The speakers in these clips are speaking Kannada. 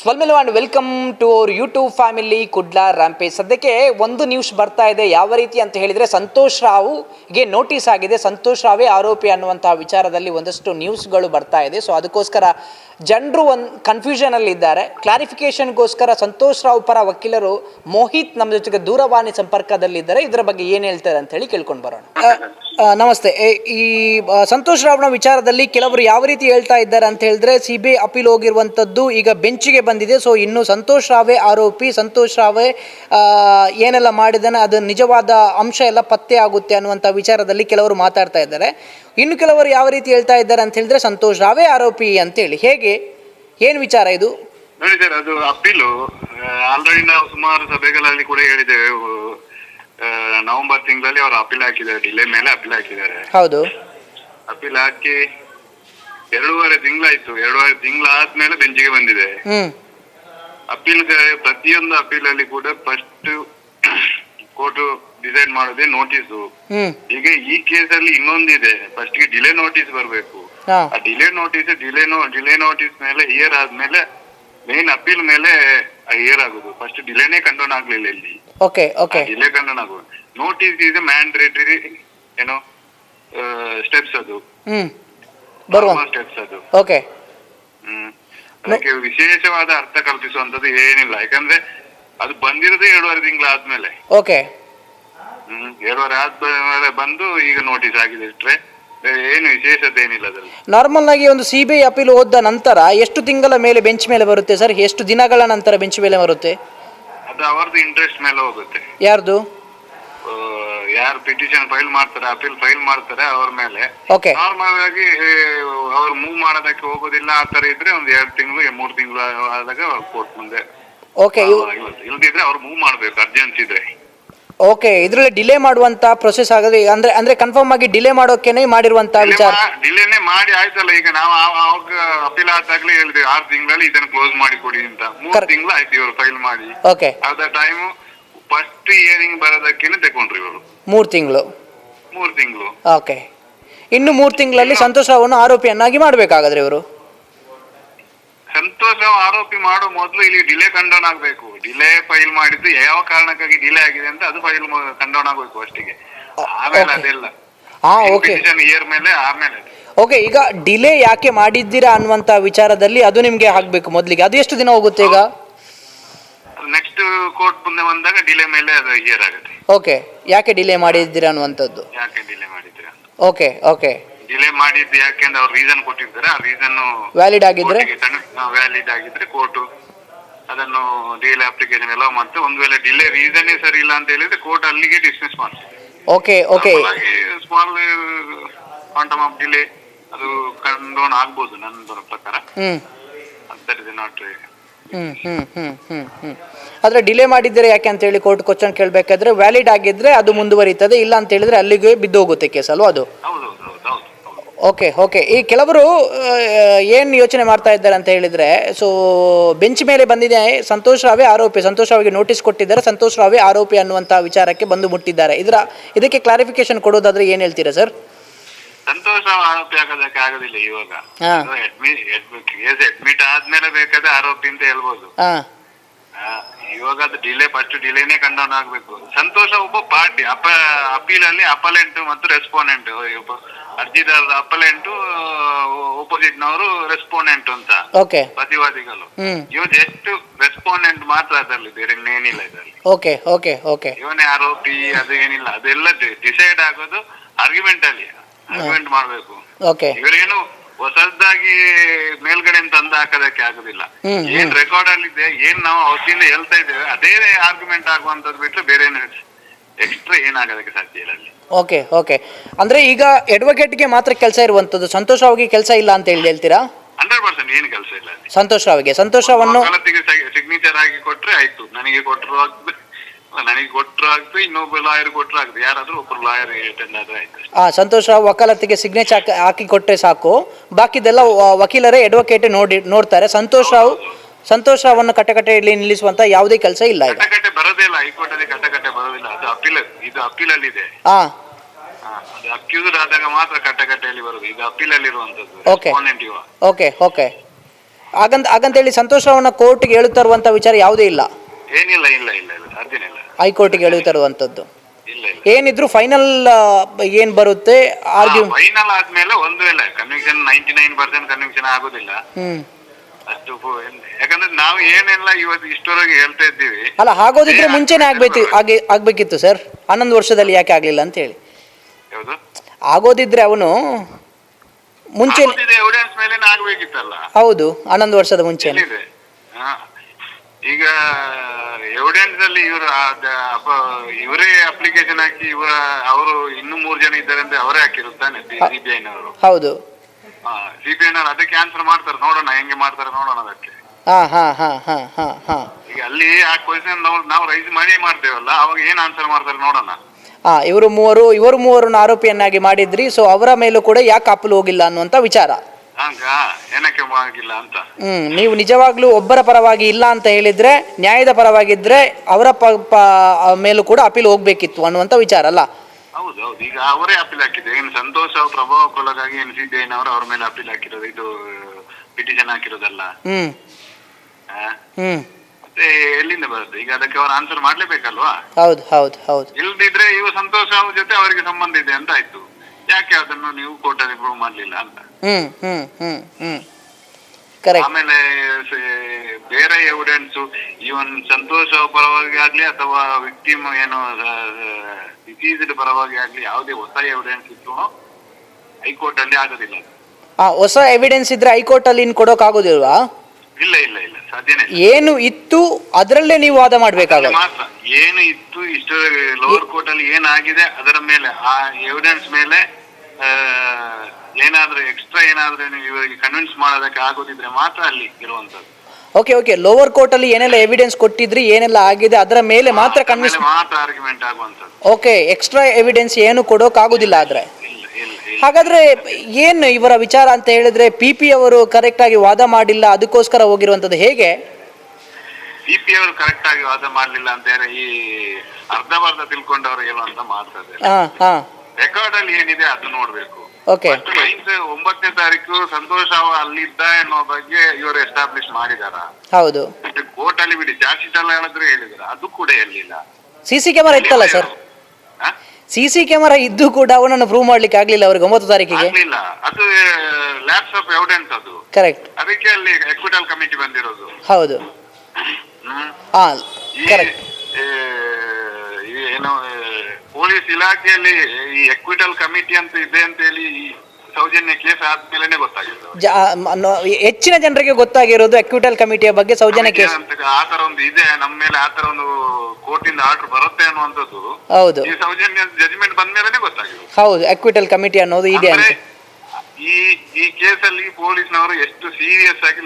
ಸ್ವಲ್ಮೆಲ್ and welcome to our YouTube family Kudla rampage ಸದ್ಯಕ್ಕೆ ಒಂದು ನ್ಯೂಸ್ ಬರ್ತಾ ಇದೆ. ಯಾವ ರೀತಿ ಅಂತ ಹೇಳಿದರೆ ಸಂತೋಷ್ ರಾವ್ಗೆ ನೋಟಿಸ್ ಆಗಿದೆ. ಸಂತೋಷ್ ರಾವೇ ಆರೋಪಿ ಅನ್ನುವಂತಹ ವಿಚಾರದಲ್ಲಿ ಒಂದಷ್ಟು ನ್ಯೂಸ್ಗಳು ಬರ್ತಾ ಇದೆ. ಸೊ ಅದಕ್ಕೋಸ್ಕರ ಜನರು ಒಂದು ಕನ್ಫ್ಯೂಷನಲ್ಲಿದ್ದಾರೆ ಇದ್ದಾರೆ. ಕ್ಲಾರಿಫಿಕೇಶನ್ಗೋಸ್ಕರ ಸಂತೋಷ್ ರಾವ್ ಪರ ವಕೀಲರು ಮೋಹಿತ್ ನಮ್ಮ ಜೊತೆಗೆ ದೂರವಾಣಿ ಸಂಪರ್ಕದಲ್ಲಿದ್ದಾರೆ ಇದರ ಬಗ್ಗೆ ಏನು ಹೇಳ್ತಾರೆ ಅಂತ ಹೇಳಿ ಕೇಳ್ಕೊಂಡು ಬರೋಣ. ನಮಸ್ತೆ. ಈ ಸಂತೋಷ್ ರಾವ್ನ ವಿಚಾರದಲ್ಲಿ ಕೆಲವರು ಯಾವ ರೀತಿ ಹೇಳ್ತಾ ಇದ್ದಾರೆ ಅಂತ ಹೇಳಿದ್ರೆ ಸಿ ಬಿ ಐ ಅಪೀಲ್ ಹೋಗಿರುವಂಥದ್ದು ಈಗ ಬೆಂಚಿಗೆ ಬಂದಿದೆ. ಸೊ ಇನ್ನು ಸಂತೋಷ್ ರಾವೇ ಆರೋಪಿ. ಸಂತೋಷ್ ರಾವೇ ಏನೆಲ್ಲ ಮಾಡಿದಾನೆ ಅದು ನಿಜವಾದ ಅಂಶ ಎಲ್ಲ ಪತ್ತೆ ಆಗುತ್ತೆ ಅನ್ನುವಂಥ ವಿಚಾರದಲ್ಲಿ ಕೆಲವರು ಮಾತಾಡ್ತಾ ಇದ್ದಾರೆ. ಇನ್ನು ಕೆಲವರು ಯಾವ ರೀತಿ ಹೇಳ್ತಾ ಇದ್ದಾರೆ ಅಂತ ಹೇಳಿದ್ರೆ ಸಂತೋಷ್ ರಾವೇ ಆರೋಪಿ ಅಂತೇಳಿ ಹೇಗೆ ಏನು ವಿಚಾರ ಇದು? ನೋಡಿ ಸರ್ ಅದು ಅಪ್ಪೀಲು ಆಲ್ರೆಡಿ ನಾವು ಸುಮಾರು ಸಭೆಗಳಲ್ಲಿ ಕೂಡ ಹೇಳಿದ್ದೇವೆ. ಆ, ನವೆಂಬರ್ ತಿಂಗಳಲ್ಲಿ ಅವರು ಅಪೀಲ್ ಹಾಕಿದ್ದಾರೆ. ಡಿಲೇ ಮೇಲೆ ಅಪೀಲ್ ಹಾಕಿದ್ದಾರೆ. ಹೌದು. ಅಪೀಲ್ ಹಾಕಿ ಎರಡೂವರೆ ತಿಂಗಳಾಯ್ತು. ಎರಡೂವರೆ ತಿಂಗಳಾದ್ಮೇಲೆ ಬೆಂಚಿಗೆ ಬಂದಿದೆ. ಅಪೀಲ್ ಪ್ರತಿಯೊಂದು ಅಪೀಲಲ್ಲಿ ಕೂಡ ಫಸ್ಟ್ ಕೋರ್ಟ್ ಡಿಸೈಡ್ ಮಾಡೋದೇ ನೋಟಿಸು ಈಗ ಈ ಕೇಸಲ್ಲಿ ಇನ್ನೊಂದಿದೆ. ಫಸ್ಟ್ಗೆ ಡಿಲೇ ನೋಟಿಸ್ ಬರಬೇಕು. ಆ delay notice delay no delay notice ಮೇಲೆ ಹಿಯರ್ ಆದ್ಮೇಲೆ ಮೇನ್ ಅಪೀಲ್ ಮೇಲೆ ಹಿಯರ್ ಆಗುದು. ಫಸ್ಟ್ ಡಿಲೇನೇ ಕಂಡೋನ್ ಆಗ್ಲಿಲ್ಲ ಇಲ್ಲಿ. ಓಕೆ ಓಕೆ ಡಿಲೇ ಕಂಡೋನ್ ಆಗುದು. ನೋಟಿಸ್ ಇಸ್ ಮ್ಯಾಂಡೇಟರಿ ಏನೋ ಸ್ಟೆಪ್ಸ್ ಅದು. ಸ್ಟೆಪ್ಸ್ ಅದು. Okay hmm. ಅದಕ್ಕೆ ವಿಶೇಷವಾದ ಅರ್ಥ ಕಲ್ಪಿಸುವಂತದ್ದು ಏನಿಲ್ಲ. ಯಾಕಂದ್ರೆ ಅದು ಬಂದಿರೋದೇ ಏಳುವರೆ ತಿಂಗಳಾದ್ಮೇಲೆ ಓಕೆ ಹ್ಮ್. ಏಳುವರೆ ಆದ್ಮೇಲೆ ಬಂದು ಈಗ ನೋಟಿಸ್ ಆಗಿದೆ ಇಟ್ರೆ. ಏನು ವಿಶೇಷತೆ ಏನಿಲ್ಲ ಅದ್ರಲ್ಲಿ? ನಾರ್ಮಲ್ ಆಗಿ ಒಂದು ಸಿ ಬಿ ಐ ಅಪೀಲ್ ಹೋದ ನಂತರ ಎಷ್ಟು ತಿಂಗಳ ಮೇಲೆ ಬೆಂಚ್ ಮೇಲೆ ಬರುತ್ತೆ ಸರ್? ಎಷ್ಟು ದಿನಗಳ ನಂತರ ಬೆಂಚ್ ಮೇಲೆ ಬರುತ್ತೆ? ಅದು ಅವರದ್ದು ಇಂಟ್ರೆಸ್ಟ್ ಮೇಲೆ ಹೋಗುತ್ತೆ. ಯಾರ್ದು? ಯಾರು ಪಿಟಿಷನ್ ಫೈಲ್ ಮಾಡ್ತಾರೆ ಅಪೀಲ್ ಫೈಲ್ ಮಾಡ್ತಾರೆ ಅವ್ರ ಮೇಲೆ. ಓಕೆ ನಾರ್ಮಲ್ ಆಗಿ ಅವ್ರು ಮೂವ್ ಮಾಡೋದಕ್ಕೆ ಹೋಗೋದಿಲ್ಲ ಆ ತರ ಇದ್ರೆ ಒಂದ್ ಎರಡು ತಿಂಗಳು ಮೂರು ತಿಂಗಳು ಆದಾಗ ಕೋರ್ಟ್ ಮುಂದೆ ಓಕೆ ಇಲ್- ಇಲ್ದಿದ್ರೆ ಅವ್ರು ಮೂವ್ ಮಾಡ್ಬೇಕು ಅರ್ಜೆನ್ಸ್ ಇದ್ರೆ. ಓಕೆ ಇದರಲ್ಲಿ ಡಿಲೇ ಮಾಡುವಂತ ಪ್ರೊಸೆಸ್ ಆಗದೆ ಅಂದ್ರೆ ಅಂದ್ರೆ ಕನ್ಫರ್ಮ್ ಆಗಿ ಡಿಲೇ ಮಾಡೋಕೆನೆ ಮಾಡಿರುವಂತ ವಿಚಾರ. ಡಿಲೇನೆ ಮಾಡಿ ಆಯ್ತಲ್ಲ ಈಗ ನಾವು ಅವಾಗ ಅಪೀಲ್ ಆದಾಗ್ಲೇ ಹೇಳಿದ್ವಿ ಆರು ತಿಂಗಳಲ್ಲಿ ಇದನ್ನ ಕ್ಲೋಸ್ ಮಾಡಿ ಕೊಡಿ ಅಂತ. ಮೂರ್. ತಿಂಗಳು ಆಯ್ತು ಇವರು ಫೈಲ್ ಮಾಡಿ. ಓಕೆ ಅದ ಟೈಮ್ ಫಸ್ಟ್ ಇಯರಿಂಗ್ ಬರೋದಕ್ಕೇನೆ ತಗೊಂಡ್ರು ಇವರು. ಮೂರು ತಿಂಗಳು. ಮೂರ್ ತಿಂಗಳು. ಓಕೆ ಇನ್ನು ಮೂರು ತಿಂಗಳಲ್ಲಿ ಸಂತೋಷವನ್ನು ಆರೋಪಿಯನ್ನಾಗಿ ಮಾಡಬೇಕಾಗಾದ್ರೆ ಇವರು? ಸಂತೋಷ ಆರೋಪಿ ಮಾಡೋ ಮೊದಲು ಇಲ್ಲಿ ಡಿಲೇ ಕಂಡೌನ್ ಆಗ್ಬೇಕು. ಡಿಲೇ ಫೈಲ್ ಮಾಡಿದ್ದು ಯಾವ ಕಾರಣಕ್ಕಾಗಿ ಡಿಲೇ ಆಗಿದೆ ಅಂತ ಅದು ಫೈಲ್ ಕಂಡೌನ್ ಆಗ್ಬೇಕು ಅಷ್ಟಿಗೆ. ಆಮೇಲೆ. ಅದೆಲ್ಲ. ಹಾ ಓಕೆ ಇಯರ್ ಮೇಲೆ ಆಮೇಲೆ ಓಕೆ ಈಗ ಡಿಲೇ ಯಾಕೆ ಮಾಡಿದ್ದೀರಾ ಅನ್ನುವಂತ ವಿಚಾರದಲ್ಲಿ ಅದು ನಿಮ್ಗೆ ಆಗ್ಬೇಕು ಮೊದಲಿಗೆ. ಅದು ಎಷ್ಟು ದಿನ ಹೋಗುತ್ತೆ ಈಗ? ನೆಕ್ಸ್ಟ್ ಕೋರ್ಟ್ ಮುಂದೆ ಬಂದಾಗ ಡಿಲೇ ಮೇಲೆ ಅದು ಇಯರ್ ಆಗುತ್ತೆ. ಓಕೆ ಯಾಕೆ ಡಿಲೇ ಮಾಡಿದ್ದೀರಾ ಅನ್ನುವಂಥದ್ದು? ಯಾಕೆ ಡಿಲೇ ಮಾಡಿದ್ದೀರಾ ಓಕೆ ಓಕೆ ಡಿಲೇ ಮಾಡಿದ್ದು ಯಾಕೆ ಅಂತ ಅವ್ರು ರೀಸನ್ ಕೊಟ್ಟಿದ್ದಾರೆ ಆ ರೀಸನ್ ವ್ಯಾಲಿಡ್ ಆಗಿದ್ರೆ? ವ್ಯಾಲಿಡ್ ಆಗಿದ್ರೆ ಕೋರ್ಟ್ ಅದನ್ನು ಡಿಲೇ ಅಪ್ಲಿಕೇಶನ್ ಎಲ್ಲ ಮತ್ತೆ ಒಂದ್ ವೇಳೆ ಡಿಲೇ ರೀಸನ್ ಸರಿ ಇಲ್ಲ ಅಂತ ಹೇಳಿದ್ರೆ ಕೋರ್ಟ್ ಅಲ್ಲಿಗೆ ಡಿಸ್ಮಿಸ್ ಮಾಡ್ತಾರೆ. Okay okay small quantum of delay ಅದು ಕಂಡೋನ್ ಆಗ್ಬೋದು ನನ್ನ ಪ್ರಕಾರ. ಹ್ಮ್. ದಟ್ ಇಸ್ ನಾಟ್ ಆದ್ರೆ ಡಿಲೇ ಮಾಡಿದ್ರೆ ಯಾಕೆ ಅಂತ ಹೇಳಿ ಕೋರ್ಟ್ ಕ್ವಶನ್ ಕೇಳಬೇಕಾದ್ರೆ ವ್ಯಾಲಿಡ್ ಆಗಿದ್ರೆ ಅದು ಮುಂದುವರಿತದೆ ಇಲ್ಲ ಅಂತ ಹೇಳಿದ್ರೆ ಅಲ್ಲಿಗೆ ಬಿದ್ದೋಗುತ್ತೆ ಕೇಸ್ ಅಲ್ವಾ ಅದು? ಹೌದು ಹೌದು ಹೌದು. ಓಕೆ ಓಕೆ ಈ ಕೆಲವರು ಏನು ಯೋಚನೆ ಮಾಡ್ತಾ ಇದ್ದಾರೆ ಅಂತ ಹೇಳಿದರೆ ಸೊ ಬೆಂಚ್ ಮೇಲೆ ಬಂದಿದೆ ಸಂತೋಷ್ ರಾವೇ ಆರೋಪಿ. ಸಂತೋಷ್ ರಾವ್ಗೆ ನೋಟಿಸ್ ಕೊಟ್ಟಿದ್ದಾರೆ ಸಂತೋಷ್ ರಾವೇ ಆರೋಪಿ ಅನ್ನುವಂಥ ವಿಚಾರಕ್ಕೆ ಬಂದು ಮುಟ್ಟಿದ್ದಾರೆ. ಇದರ ಇದಕ್ಕೆ ಕ್ಲಾರಿಫಿಕೇಶನ್ ಕೊಡೋದಾದ್ರೆ ಏನು ಹೇಳ್ತೀರಾ ಸರ್ ಸಂತೋಷ ಆರೋಪಿ ಆಗೋದಕ್ಕೆ ಆಗೋದಿಲ್ಲ ಇವಾಗ. ಕೇಸ್ ಅಡ್ಮಿಟ್ ಆದ್ಮೇಲೆ ಬೇಕಾದ್ರೆ ಆರೋಪಿ ಅಂತ ಹೇಳ್ಬೋದು. ಇವಾಗ ಅದು ಡಿಲೇ ಫಸ್ಟ್ ಡಿಲೇನೆ ಕಂಡೌನ್ ಆಗ್ಬೇಕು. ಸಂತೋಷ ಒಬ್ಬ ಪಾರ್ಟಿ ಅಪ ಅಪೀಲ್ ಅಲ್ಲಿ ಅಪಲೆಂಟ್ ಮತ್ತು ರೆಸ್ಪಾನೆಂಟ್ ಅರ್ಜಿದಾರರ ಅಪಲೆಂಟ್ ಒಪೋಸಿಟ್ ನವರು ರೆಸ್ಪಾನೆಂಟ್ ಅಂತ. ಓಕೆ ಪ್ರತಿವಾದಿಗಳು. ಇವ್ ಜಸ್ಟ್ ರೆಸ್ಪಾನೆಂಟ್ ಮಾತ್ರ ಅದರಲ್ಲಿ ಬೇರೆ ಏನಿಲ್ಲ ಇದರಲ್ಲಿ. ಓಕೆ ಓಕೆ ಓಕೆ ಇವನೇ ಆರೋಪಿ ಅದು ಏನಿಲ್ಲ. ಅದೆಲ್ಲ ಡಿಸೈಡ್ ಆಗೋದು ಆರ್ಗ್ಯುಮೆಂಟ್ ಅಲ್ಲಿ. ಆರ್ಗ್ಯುಮೆಂಟ್ ಮಾಡ್ಬೇಕು. ಓಕೆ ಇವರೇನು ಹೊಸದಾಗಿ ಮೇಲ್ಗಡೆ ತಂದು ಹಾಕೋದಕ್ಕೆ ಆಗುದಿಲ್ಲ. ಏನ್ ರೆಕಾರ್ಡ್ ಅಲ್ಲಿ ಇದೆ ಏನ್ ನಾವು ಅವತ್ತಿಂದ ಹೇಳ್ತಾ ಇದ್ದೇವೆ ಅದೇ ಆರ್ಗ್ಯುಮೆಂಟ್ ಆಗುವಂತದ್ ಬಿಟ್ರೆ ಬೇರೆ ಎಕ್ಸ್ಟ್ರಾ ಏನಾಗೋದಕ್ಕೆ ಸಾಧ್ಯ ಇಲ್ಲ ಅಲ್ಲಿ. ಓಕೆ ಓಕೆ ಅಂದ್ರೆ ಈಗ ಅಡ್ವೊಕೇಟ್ಗೆ ಮಾತ್ರ ಕೆಲಸ ಇರುವಂತದ್ದು ಸಂತೋಷವಾಗಿ ಕೆಲಸ ಇಲ್ಲ ಅಂತ ಹೇಳಿ ಹೇಳ್ತೀರಾ? ಹಂಡ್ರೆಡ್ ಪರ್ಸೆಂಟ್ ಏನು ಕೆಲಸ ಇಲ್ಲ ಅಲ್ಲಿ. ಸಂತೋಷ್ ರಾವ್ಗೆ ಸಂತೋಷ್ ಸಿಗ್ನೇಚರ್ ಆಗಿ ಕೊಟ್ರೆ ಆಯ್ತು ನನಗೆ ಕೊಟ್ಟರು ನನಗೆ ಕೊಟ್ಟರು ಆಗ್ತದೆ ಇನ್ನೊಬ್ಬ ಲಾಯರ್ ಕೊಟ್ಟರು ಆಗ್ತದೆ ಯಾರಾದ್ರೂ ಒಬ್ರು ಲಾಯರ್ ಅಟೆಂಡ್ ಆದ್ರೆ ಆಯ್ತು. ಆ, ಸಂತೋಷ್ ವಕಾಲತ್ತಿಗೆ ಸಿಗ್ನೇಚರ್ ಹಾಕಿ ಹಾಕಿ ಕೊಟ್ಟರೆ ಸಾಕು. ಬಾಕಿದೆಲ್ಲ ವ- ವಕೀಲರೇ ಅಡ್ವೊಕೇಟ್ ನೋಡಿ ನೋಡ್ತಾರೆ. ಸಂತೋಷ್ ರಾವ್ ಸಂತೋಷ್ ರಾವನ್ನು ಇಲ್ಲಿ ನಿಲ್ಲಿಸುವಂತ ಯಾವುದೇ ಕೆಲಸ ಇಲ್ಲ ಈಗ. ಕಟ್ಟಕಟ್ಟೆ ಬರೋದೇ ಇಲ್ಲ ಹೈಕೋರ್ಟ್ ಅಲ್ಲಿ ಕಟ್ಟಕಟ್ಟೆ ಬರೋದಿಲ್ಲ. ಅದು ಅಪೀಲ್ ಇದು ಅಪೀಲ್ ಅಲ್ಲಿ ಇದೆ ಹಾ ಹಾ, ಅದು ಅಕ್ಯೂಸ್ಡ್ ಆದಾಗ ಮಾತ್ರ ಕಟ್ಟಕಟ್ಟೆಯಲ್ಲಿ ಬರೋದು. ಇದು ಅಪೀಲ್ ಅಲ್ಲಿ ಇರುವಂತದ್ದು Okay. Respondent ಇವ. ಓಕೆ ಓಕೆ ಹಾಗಂತ ಹಾಗಂತೇಳಿ ಸಂತೋಷ್ ರಾವನ್ನ ಕೋರ್ಟ್ಗೆ ಹೇಳುತ್ತಿರುವಂತ ತರುವಂಥ ವಿಚಾರ ಯಾವುದೇ ಇಲ್ಲ. ಏನಿಲ್ಲ ಇಲ್ಲ ಇಲ್ಲ ಇಲ್ಲ. ಅದೇನಿಲ್ಲ ಇಲ್ಲ. ಹೈಕೋರ್ಟ್ಗೆ ಗೆ ತರುವಂಥದ್ದು. ಇಲ್ಲ ಇಲ್ಲ. ಏನಿದ್ರು ಫೈನಲ್ ಏನು ಬರುತ್ತೆ? ಆರ್ಗ್ಯೂ ಫೈನಲ್ ಆದ್ಮೇಲೆ ಒಂದು ವೇಳೆ conviction ninety nine percent conviction ಆಗೋದಿಲ್ಲ. ಹ್ಞೂ ಅಷ್ಟು ಪು- ಯಾಕಂದ್ರೆ ನಾವು ಏನೆಲ್ಲ ಇವತ್ತು ಇಷ್ಟರವರೆಗೆ ಹೇಳ್ತಾ ಇದ್ದೀವಿ. ಅಲ್ಲ ಹಾಗೋದಿದ್ರೆ ಮುಂಚೆನೇ ಆಗ್ಬೇಕು ಆಗಿ ಆಗಬೇಕಿತ್ತು ಸರ್ ಹನ್ನೊಂದು ವರ್ಷದಲ್ಲಿ ಯಾಕೆ ಆಗಲಿಲ್ಲ ಅಂತ ಹೇಳಿ. ಯಾವುದು? ಆಗೋದಿದ್ರೆ ಅವನು ಮುಂಚೆ ಎವಿಡೆನ್ಸ್ ಮೇಲೆ ಆಗ್ಬೇಕಿತ್ತಲ್ಲ. ಹೌದು ಹನ್ನೊಂದು ವರ್ಷದ ಮುಂಚೆ ಎಲ್ಲಿದೆ? ಹಾ. ಈಗ ಎವಿಡೆನ್ಸ್ ಅಲ್ಲಿ ಇವರು ಇವರೇ ಅಪ್ಲಿಕೇಶನ್ ಹಾಕಿ ಇವ ಅವರು ಇನ್ನು ಮೂರು ಜನ ಇದ್ದಾರೆ ಅಂತ ಅವರೇ ಹಾಕಿರುತ್ತಾನೆ ಸಿಬಿಐನವರು ಹೌದು. ಸಿಬಿಐನವರು ಅದಕ್ಕೆ ಆನ್ಸರ್ ಮಾಡ್ತಾರೆ ನೋಡೋಣ ಹೆಂಗೆ ಮಾಡ್ತಾರೆ ನೋಡೋಣ ಅದಕ್ಕೆ. ಹಾಂ ಹಾಂ ಹಾಂ ಹಾಂ ಹಾಂ ಹಾಂ. ಈಗ ಅಲ್ಲಿ ಆ ಕ್ವಶನ್ ನಾವು ನಾವು ರೈಸ್ ಮಾಡಿ ಮಾಡ್ತೇವಲ್ಲ ಅವಾಗ ಏನ್ ಆನ್ಸರ್ ಮಾಡ್ತಾರೆ ನೋಡೋಣ. ಹಾ ಇವರು ಮೂವರು ಇವರು ಮೂವರನ್ನು ಆರೋಪಿಯನ್ನಾಗಿ ಮಾಡಿದ್ರಿ ಸೊ ಅವರ ಮೇಲೂ ಕೂಡ ಯಾಕೆ ಅಪ್ಪಲು ಹೋಗಿಲ್ಲ ಅನ್ನುವಂಥ ವಿಚಾರ. ಹ್ಮ್ ನೀವು ನಿಜವಾಗ್ಲೂ ಒಬ್ಬರ ಪರವಾಗಿ ಇಲ್ಲ ಅಂತ ಹೇಳಿದ್ರೆ ನ್ಯಾಯದ ಪರವಾಗಿದ್ರೆ ಅವರ ಮೇಲೂ ಕೂಡ ಅಪೀಲ್ ಹೋಗ್ಬೇಕಿತ್ತು ಅನ್ನುವಂತ ವಿಚಾರ ಅಲ್ಲ? ಹೌದು ಹೌದು. ಈಗ ಅವರೇ ಅಪೀಲ್ ಹಾಕಿದೆ ಏನು ಸಂತೋಷ ಪ್ರಭಾವಕ್ಕೊಳಗಾಗಿ ಏನು ಸಿಬಿಐನವರು ಅವ್ರ ಮೇಲೆ ಅಪೀಲ್ ಹಾಕಿರೋದು. ಇದು ಪಿಟಿಷನ್ ಹಾಕಿರೋದಲ್ಲ? ಹ್ಮ್? ಹ್ಮ್. ಮತ್ತೆ ಎಲ್ಲಿಂದ ಬರುತ್ತೆ? ಈಗ ಅದಕ್ಕೆ ಅವ್ರು ಆನ್ಸರ್ ಮಾಡ್ಲೇಬೇಕಲ್ವಾ? ಹೌದು ಹೌದು ಹೌದು. ಇಲ್ದಿದ್ರೆ ಇವ ಸಂತೋಷ ಅವ್ರ ಜೊತೆ ಅವರಿಗೆ ಸಂಬಂಧ ಇದೆ ಅಂತ ಆಯ್ತು. ಯಾಕೆ ಅದನ್ನು ನೀವು ಕೋರ್ಟಲ್ಲಿ ಪ್ರೂವ್ ಮಾಡ್ಲಿಲ್ಲ ಅಂತ? ಹ್ಮ್ ಹ್ಮ್ ಹ್ಮ್ ಹ್ಮ್. ಕರೆಕ್ಟ್ ಆಮೇಲೆ ಸ- ಬೇರೆ ಎವಿಡೆನ್ಸ್ ಈವನ್ ಸಂತೋಷ ಪರವಾಗಿ ಆಗ್ಲಿ ಅಥವಾ ವಿಕ್ಟಿಮ್ ಏನು ಡಿಸೀಸ್ ಪರವಾಗಿ ಆಗ್ಲಿ ಯಾವುದೇ ಹೊಸ ಎವಿಡೆನ್ಸ್ ಇತ್ತು ಹೈಕೋರ್ಟ್ ಅಲ್ಲಿ ಆಗೋದಿಲ್ಲ. ಅದು. ಆ ಹೊಸ ಎವಿಡೆನ್ಸ್ ಇದ್ರೆ ಹೈಕೋರ್ಟಲ್ಲಿ ಇನ್ನು ಕೊಡೋಕ್ಕಾಗೋದಿಲ್ವಾ ಇಲ್ಲ ಇಲ್ಲ ಇಲ್ಲ ಸಾಧ್ಯನೇ ಇಲ್ಲ. ಏನು ಇತ್ತು ಅದರಲ್ಲೇ ನೀವು ವಾದ ಅಲ್ಲಿ ಮಾಡ್ಬೇಕಾಗಲ್ಲ. ಮಾತ್ರ. ಏನು ಇತ್ತು ಇಷ್ಟು ಲೋವರ್ ಕೋರ್ಟ್ ಅಲ್ಲಿ ಏನಾಗಿದೆ ಅದರ ಮೇಲೆ ಆ ಎವಿಡೆನ್ಸ್ ಮೇಲೆ ಏನಾದ್ರೂ ಎಕ್ಸ್ಟ್ರಾ ಏನಾದ್ರೂ ಇವರಿಗೆ ಕನ್ವಿನ್ಸ್ ಮಾಡೋದಕ್ಕೆ ಆಗೋದಿದ್ರೆ ಮಾತ್ರ ಅಲ್ಲಿ ಇರುವಂತದ್ದು ಓಕೆ ಓಕೆ ಲೋವರ್ ಕೋರ್ಟ್ ಅಲ್ಲಿ ಏನೆಲ್ಲ ಎವಿಡೆನ್ಸ್ ಕೊಟ್ಟಿದ್ರಿ ಏನೆಲ್ಲ ಆಗಿದೆ ಅದರ ಮೇಲೆ ಮಾತ್ರ ಕನ್ವಿನ್ಸ್ ಮಾತ್ರ ಆರ್ಗ್ಯುಮೆಂಟ್ ಆಗುವಂತದ್ದು ಓಕೆ ಎಕ್ಸ್ಟ್ರಾ ಎವಿಡೆನ್ಸ್ ಏನು ಕೊಡೋಕ್ಕಾಗೋದಿಲ್ಲ ಆಗೋದಿಲ್ಲ ಇಲ್ಲ ಹಾಗಾದ್ರೆ ಏನು ಇವರ ವಿಚಾರ ಅಂತ ಹೇಳಿದ್ರೆ ಪಿ ಪಿ ಅವರು ಕರೆಕ್ಟ್ ಆಗಿ ವಾದ ಮಾಡಿಲ್ಲ ಅದಕ್ಕೋಸ್ಕರ ಹೋಗಿರುವಂತದ್ದು ಹೇಗೆ? ಪಿ ಪಿ ಅವರು ಕರೆಕ್ಟ್ ಆಗಿ ವಾದ ಮಾಡ್ಲಿಲ್ಲ ಅಂತ ಹೇಳಿ ಈ ಅರ್ಧ ಬರ್ಧ ತಿಳ್ಕೊಂಡವ್ರು ಹೇಳುವಂತ ಮಾತಾಡ್ತಾರೆ ರೆಕಾರ್ಡ್ ಅಲ್ಲಿ ಏನಿದೆ ಅದು ನೋಡ್ಬೇಕು. ಓಕೆ ಒಂಬತ್ತನೇ ತಾರೀಕು ಸಂತೋಷ್ ಅವ ಅಲ್ಲಿದ್ದ ಎನ್ನುವ ಬಗ್ಗೆ ಇವರು ಎಸ್ಟಾಬ್ಲಿಷ್ ಮಾಡಿದಾರ. ಹೌದು. ಕೋರ್ಟ್ ಅಲ್ಲಿ ಬಿಡಿ ಜಾಸ್ತಿ ಜನ ಹೇಳಿದ್ರೆ ಹೇಳಿದಾರ. ಅದು ಕೂಡ ಇರ್ಲಿಲ್ಲ. ಸಿಸಿ ಕ್ಯಾಮರಾ ಇತ್ತಲ್ಲ ಸರ್ ಸಿಸಿ ಕ್ಯಾಮರಾ ಇದ್ದು ಕೂಡ ಅವನನ್ನು ಪ್ರೂವ್ ಮಾಡ್ಲಿಕ್ಕೆ ಆಗ್ಲಿಲ್ಲ ಅವ್ರಿಗೆ ಒಂಬತ್ತು ತಾರೀಕಿಗೆ? ಆಗ್ಲಿಲ್ಲ. ಅದು ಲ್ಯಾಬ್ಸ್ ಆಫ್ ಎವಿಡೆನ್ಸ್ ಅದು. ಕರೆಕ್ಟ್ ಅದಕ್ಕೆ ಅಲ್ಲಿ ಎಕ್ವಿಟಲ್ ಕಮಿಟಿ ಬಂದಿರೋದು. ಹೌದು. ಹಾ ಕರೆಕ್ಟ್ ಏನು ಪೊಲೀಸ್ ಇಲಾಖೆಯಲ್ಲಿ ಈ ಎಕ್ವಿಟಲ್ ಕಮಿಟಿ ಅಂತ ಇದೆ ಅಂತ ಹೇಳಿ ಈ ಸೌಜನ್ಯ ಕೇಸ್ ಆದ್ಮೇಲೆ ಜ- ಮ- ಹೆಚ್ಚಿನ ಜನರಿಗೆ ಗೊತ್ತಾಗಿರೋದು ಎಕ್ವಿಟಲ್ ಕಮಿಟಿಯ ಬಗ್ಗೆ ಸೌಜನ್ಯ ಕೇಸ್. ಅಂತ ಆ ತರ ಒಂದು ಇದೆ ನಮ್ಮ ಮೇಲೆ ಆತರ ತರ ಒಂದು ಕೋರ್ಟ್ ಇಂದ ಆರ್ಡರ್ ಬರುತ್ತೆ ಅನ್ನುವಂಥದ್ದು. ಹೌದು. ಈ ಸೌಜನ್ಯ ಜಜ್ಮೆಂಟ್ ಬಂದ್ಮೇಲೆ ಗೊತ್ತಾಗಿದೆ ಹೌದು ಅಕ್ವಿಟಲ್ ಕಮಿಟಿ ಅನ್ನೋದು ಇದೆ ಅಂದ್ರೆ ಅಂತ. ಈ ಈ ಕೇಸಲ್ಲಿ ಪೊಲೀಸ್ನವರು ಎಷ್ಟು ಸೀರಿಯಸ್ ಆಗಿ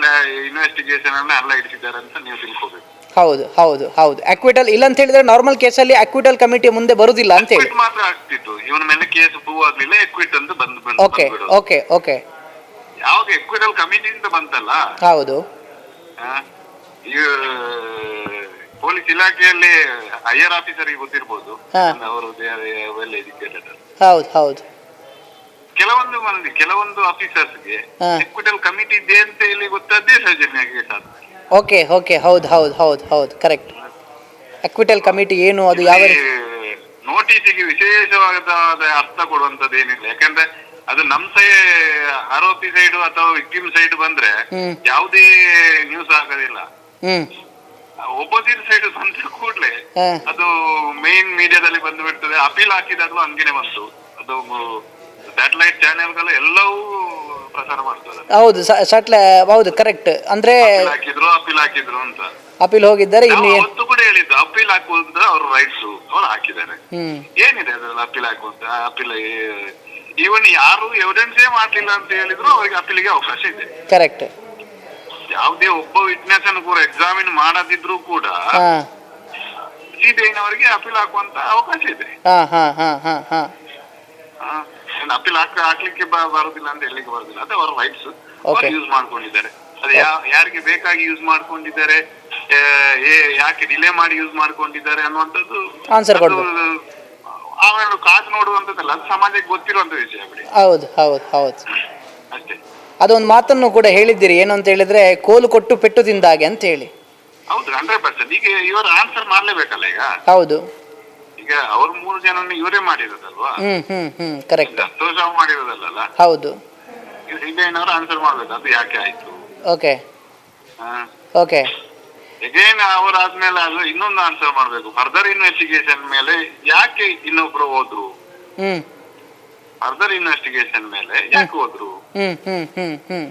ಇನ್ವೆಸ್ಟಿಗೇಷನ್ ಅನ್ನ ಅಲ್ಲ ಇಡಿಸಿದ್ದಾರೆ ಅಂತ ನೀವು ತಿಳ್ಕೊಬೇಕು. ಹೌದು ಹೌದು ಹೌದು. ಅಕ್ವಿಟಲ್ ಇಲ್ಲ ಅಂತ ಹೇಳಿದ್ರೆ ನಾರ್ಮಲ್ ಕೇಸಲ್ಲಿ ಅಕ್ವಿಟಲ್ ಕಮಿಟಿ ಮುಂದೆ ಬರುದಿಲ್ಲ ಅಂತ ಹೇಳಿ ಮಾತ್ರ ಆಗ್ತಿತ್ತು. ಇವನ ಮೇಲೆ ಕೇಸ್ ಪ್ರೂವ್ ಆಗ್ಲಿಲ್ಲ ಎಕ್ವಿಟ್ ಅಂತ ಬಂದ್ ಬಂದ್ ಓಕೆ ಬಂದ್ಬಿಡೋದು. ಓಕೆ ಓಕೆ ಯಾವ್ದು ಎಕ್ವಿಟಲ್ ಕಮಿಟಿ ಅಂತ ಬಂತಲ್ಲ? ಹೌದು. ಆ, ಈ ಪೊಲೀಸ್ ಇಲಾಖೆಯಲ್ಲಿ ಹೈಯರ್ ಆಫೀಸರ್ ಗೊತ್ತಿರ್ಬೋದು. ಹಾ. ಅವರು ವೆಲ್ ಎಜುಕೇಟೆಡ್ ಹೌದು ಹೌದು. ಕೆಲವೊಂದು ಮಂದಿ ಕೆಲವೊಂದು ಆಫೀಸರ್ಸ್ಗೆ ಹಾ. ಎಕ್ವಿಟಲ್ ಕಮಿಟಿ ಇದೆ ಅಂತ ಹೇಳಿ ಗೊತ್ತಾದ್ದೇ ಸೌಜನ್ಯವಾಗಿ ಸಾಧ್ಯ. ಓಕೆ ಓಕೆ ಹೌದು ಹೌದು ಹೌದು ಹೌದು ಕರೆಕ್ಟ್ ಅಕ್ವಿಟಲ್ ಕಮಿಟಿ ಏನು ಅದು ಯಾವ ರೀತಿ? ನೋಟಿಸಿಗೆ ವಿಶೇಷವಾದ ಅರ್ಥ ಕೊಡುವಂತದ್ದು ಏನಿಲ್ಲ. ಯಾಕಂದ್ರೆ ಅದು ನಮ್ ಸೈ ಆರೋಪಿ ಸೈಡ್ ಅಥವಾ ವಿಕ್ಟಿಮ್ ಸೈಡ್ ಬಂದ್ರೆ ಹ್ಮ್. ಯಾವುದೇ ನ್ಯೂಸ್ ಆಗೋದಿಲ್ಲ. ಹ್ಮ್. ಒಪೋಸಿಟ್ ಸೈಡ್ ಬಂದ ಕೂಡಲೇ ಹಾ. ಅದು ಮೇನ್ ಮೀಡಿಯಾದಲ್ಲಿ ಬಂದು ಬಿಡ್ತದೆ ಅಪೀಲ್ ಹಾಕಿದಾಗ್ಲೂ ಹಂಗೇನೆ ಬಂತು. ಅದು ಸ್ಯಾಟಲೈಟ್ ಚಾನೆಲ್ಗಳು ಎಲ್ಲವೂ ಪ್ರಸಾರ ಮಾಡ್ತದೆ ಹೌದು ಸಟ್ಲ ಹೌದು ಕರೆಕ್ಟ್ ಅಂದ್ರೆ ಅಪೀಲ್ ಹಾಕಿದ್ರು ಅಪೀಲ್ ಹಾಕಿದ್ರು ಅಂತ. ಅಪೀಲ್ ಹೋಗಿದ್ದಾರೆ ಇಲ್ಲಿ ಏನ್? ಅವತ್ತು ಕೂಡ ಹೇಳಿದ್ದು ಅಪೀಲ್ ಹಾಕುವಂತ ಅವ್ರ ರೈಟ್ಸ್ ಅವ್ರು ಹಾಕಿದ್ದಾರೆ. ಹ್ಮ್. ಏನಿದೆ ಅದ್ರಲ್ಲಿ ಅಪೀಲ್ ಹಾಕುವಂತ ಅಪೀಲ್ ಈವನ್ ಯಾರು ಎವಿಡೆನ್ಸೇ ಮಾಡ್ಲಿಲ್ಲ ಅಂತ ಹೇಳಿದ್ರು ಅವರಿಗೆ ಅಪೀಲಿಗೆ ಅವಕಾಶ ಇದೆ. ಕರೆಕ್ಟ್ ಯಾವುದೇ ಒಬ್ಬ ವಿಟ್ನೆಸ್ ಅನ್ನು ಕೂಡ ಎಕ್ಸಾಮಿನ್ ಮಾಡದಿದ್ರು ಕೂಡ ಹಾ. ಸಿಬಿಐನವರಿಗೆ ಅಪೀಲ್ ಹಾಕುವಂತ ಅವಕಾಶ ಇದೆ. ಹಾ ಹಾ ಹಾ ಹಾ. ಹಾ. ಅಪೀಲ್ ಹಾಕ ಹಾಕ್ಲಿಕ್ಕೆ ಬರೋದಿಲ್ಲ ಅಂತ ಹೇಳಿಕ್ಕೆ ಬರುದಿಲ್ಲ. ಅದು ಅವರ ರೈಟ್ಸ್ ಅವರು ಯೂಸ್ ಮಾಡ್ಕೊಂಡಿದ್ದಾರೆ. ಅದು ಯಾರಿಗೆ ಬೇಕಾಗಿ ಯೂಸ್ ಮಾಡ್ಕೊಂಡಿದ್ದಾರೆ ಯಾಕೆ ಡಿಲೇ ಮಾಡಿ ಯೂಸ್ ಮಾಡ್ಕೊಂಡಿದ್ದಾರೆ ಅನ್ನುವಂಥದ್ದು ಆನ್ಸರ್ ಅದು ಕಾಸು ಕಾದು ನೋಡುವಂಥದ್ದಲ್ಲ. ಅದು ಸಮಾಜಕ್ಕೆ ಗೊತ್ತಿರುವಂತ ವಿಷಯ ಬಿಡಿ. ಹೌದು ಹೌದು ಹೌದು. ಅಷ್ಟೇ. ಅದೊಂದು ಮಾತನ್ನು ಕೂಡ ಹೇಳಿದ್ದೀರಿ. ಏನು ಅಂತ ಹೇಳಿದ್ರೆ ಕೋಲು ಕೊಟ್ಟು ಪೆಟ್ಟು ತಿಂದಾಗೆ ಅಂತ ಹೇಳಿ. ಹೌದು ಹಂಡ್ರೆಡ್ ಪರ್ಸೆಂಟ್ ಈಗ ಇವರು ಆನ್ಸರ್ ಮಾಡಲೇಬೇಕಲ್ಲ ಈಗ? ಹೌದು. ಈಗ ಅವ್ರು ಮೂರು ಜನ ಇವರೇ ಮಾಡಿರೋದಲ್ವಾ? ಹ್ಮ್ ಹ್ಮ್ ಹ್ಮ್ ಕರೆಕ್ಟ್ ಸಂತೋಷ ಮಾಡಿರೋದಲ್ಲ ಹೌದು. ಸಿದ್ದಯ್ಯನವರು ಆನ್ಸರ್ ಮಾಡ್ಬೇಕು? ಅದು ಯಾಕೆ ಆಯ್ತು? ಓಕೆ ಓಕೆ ಎಗೇನ್ ಅವರಾದ್ಮೇಲೆ ಅದು ಇನ್ನೊಂದು ಆನ್ಸರ್ ಮಾಡ್ಬೇಕು. ಫರ್ದರ್ ಇನ್ವೆಸ್ಟಿಗೇಷನ್ ಮೇಲೆ ಯಾಕೆ ಇನ್ನೊಬ್ರು ಹೋದ್ರು? ಫರ್ದರ್ ಇನ್ವೆಸ್ಟಿಗೇಷನ್ ಮೇಲೆ ಯಾಕೆ ಹೋದ್ರು?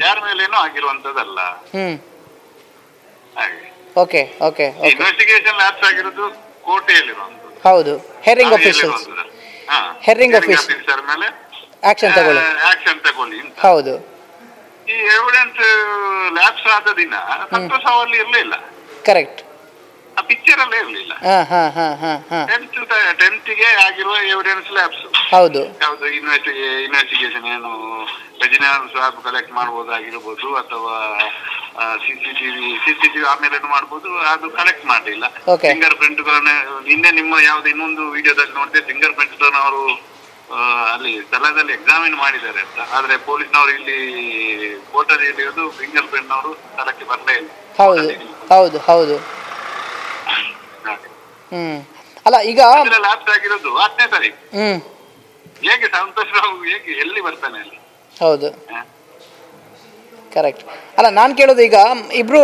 ಯಾರ ಮೇಲೇನೂ ಆಗಿರುವಂತದ್ದಲ್ಲ ಹ್ಮ್. ಹಾಗೆ. ಓಕೆ ಓಕೆ ಇನ್ವೆಸ್ಟಿಗೇಷನ್ ಲ್ಯಾಪ್ಸ್ ಆಗಿರೋದು ಕೋಟೆಯಲ್ಲಿರುವಂತದ್ದು ಹೌದು. Hearing officials hearing office. Officer ಮೇಲೆ? ಆಕ್ಷನ್ ತಗೊಳ್ಳಿ. ಆಕ್ಷನ್ ತಗೊಳ್ಳಿ ಅಂತ. ಹೌದು. ಈ ಎವಿಡೆನ್ಸ್ ಲ್ಯಾಪ್ಸ್ ಆದ ದಿನ ಸಂತೋಷ ಅಲ್ಲಿ ಇರಲಿಲ್ಲ. ಕರೆಕ್ಟ್ ಆ ಪಿಕ್ಚರ್ ಅಲ್ಲೇ ಇರ್ಲಿಲ್ಲ. ಹಾ ಹಾ ಹಾ ಹಾ ಹಾ. ಟೆಂತ್ ಟೆಂತ್ಗೆ ಆಗಿರುವ ಎವಿಡೆನ್ಸ್ ಲ್ಯಾಬ್ಸ್ ಹೌದು. ಯಾವುದು ಇನ್ವೆಸ್ಟಿ ಇನ್ವೆಸ್ಟಿಗೇಷನ್ ಏನು ರೆಜಿನಲ್ ಸ್ವಾಬ್ ಕಲೆಕ್ಟ್ ಮಾಡ್ಬೋದಾಗಿರ್ಬೋದು ಅಥವಾ ಸಿಸಿಟಿವಿ ಸಿಸಿಟಿವಿ ಆಮೇಲೆ ಮಾಡ್ಬೋದು ಅದು ಕಲೆಕ್ಟ್ ಮಾಡಲಿಲ್ಲ. Okay. ಫಿಂಗರ್ ಪ್ರಿಂಟ್ ನಿನ್ನೆ ನಿಮ್ಮ ಯಾವ್ದು ಇನ್ನೊಂದು ವಿಡಿಯೋದಲ್ಲಿ ನೋಡಿದೆ ಫಿಂಗರ್ ಪ್ರಿಂಟ್ ಅವರು ಅಲ್ಲಿ ಸ್ಥಳದಲ್ಲಿ ಎಕ್ಸಾಮಿನ್ ಮಾಡಿದ್ದಾರೆ ಅಂತ. ಆದ್ರೆ ಪೊಲೀಸ್ನವರು ಇಲ್ಲಿ ಫೋಟೋ ಇರೋದು ಫಿಂಗರ್ ಪ್ರಿಂಟ್ ನವರು ಸ್ಥಳಕ್ಕೆ ಬರಲೇ ಇಲ್ಲ. ಹೌದು ಹೌದು ಹೌದು. ಹ್ಮ್. ಅಲ್ಲ ಈಗ ಲಾಸ್ಟ್ ಆಗಿರೋದು ಹತ್ತನೇ ತಾರೀಕು. ಹ್ಮ್. ಹೇಗೆ ಸಂತೋಷ್ ರಾವ್ ಹೇಗೆ ಎಲ್ಲಿ ಬರ್ತಾನೆ ಅಲ್ಲಿ? ಹೌದು? ಕರೆಕ್ಟ್ ಅಲ್ಲ ನಾನು ಕೇಳೋದು ಈಗ ಇಬ್ರು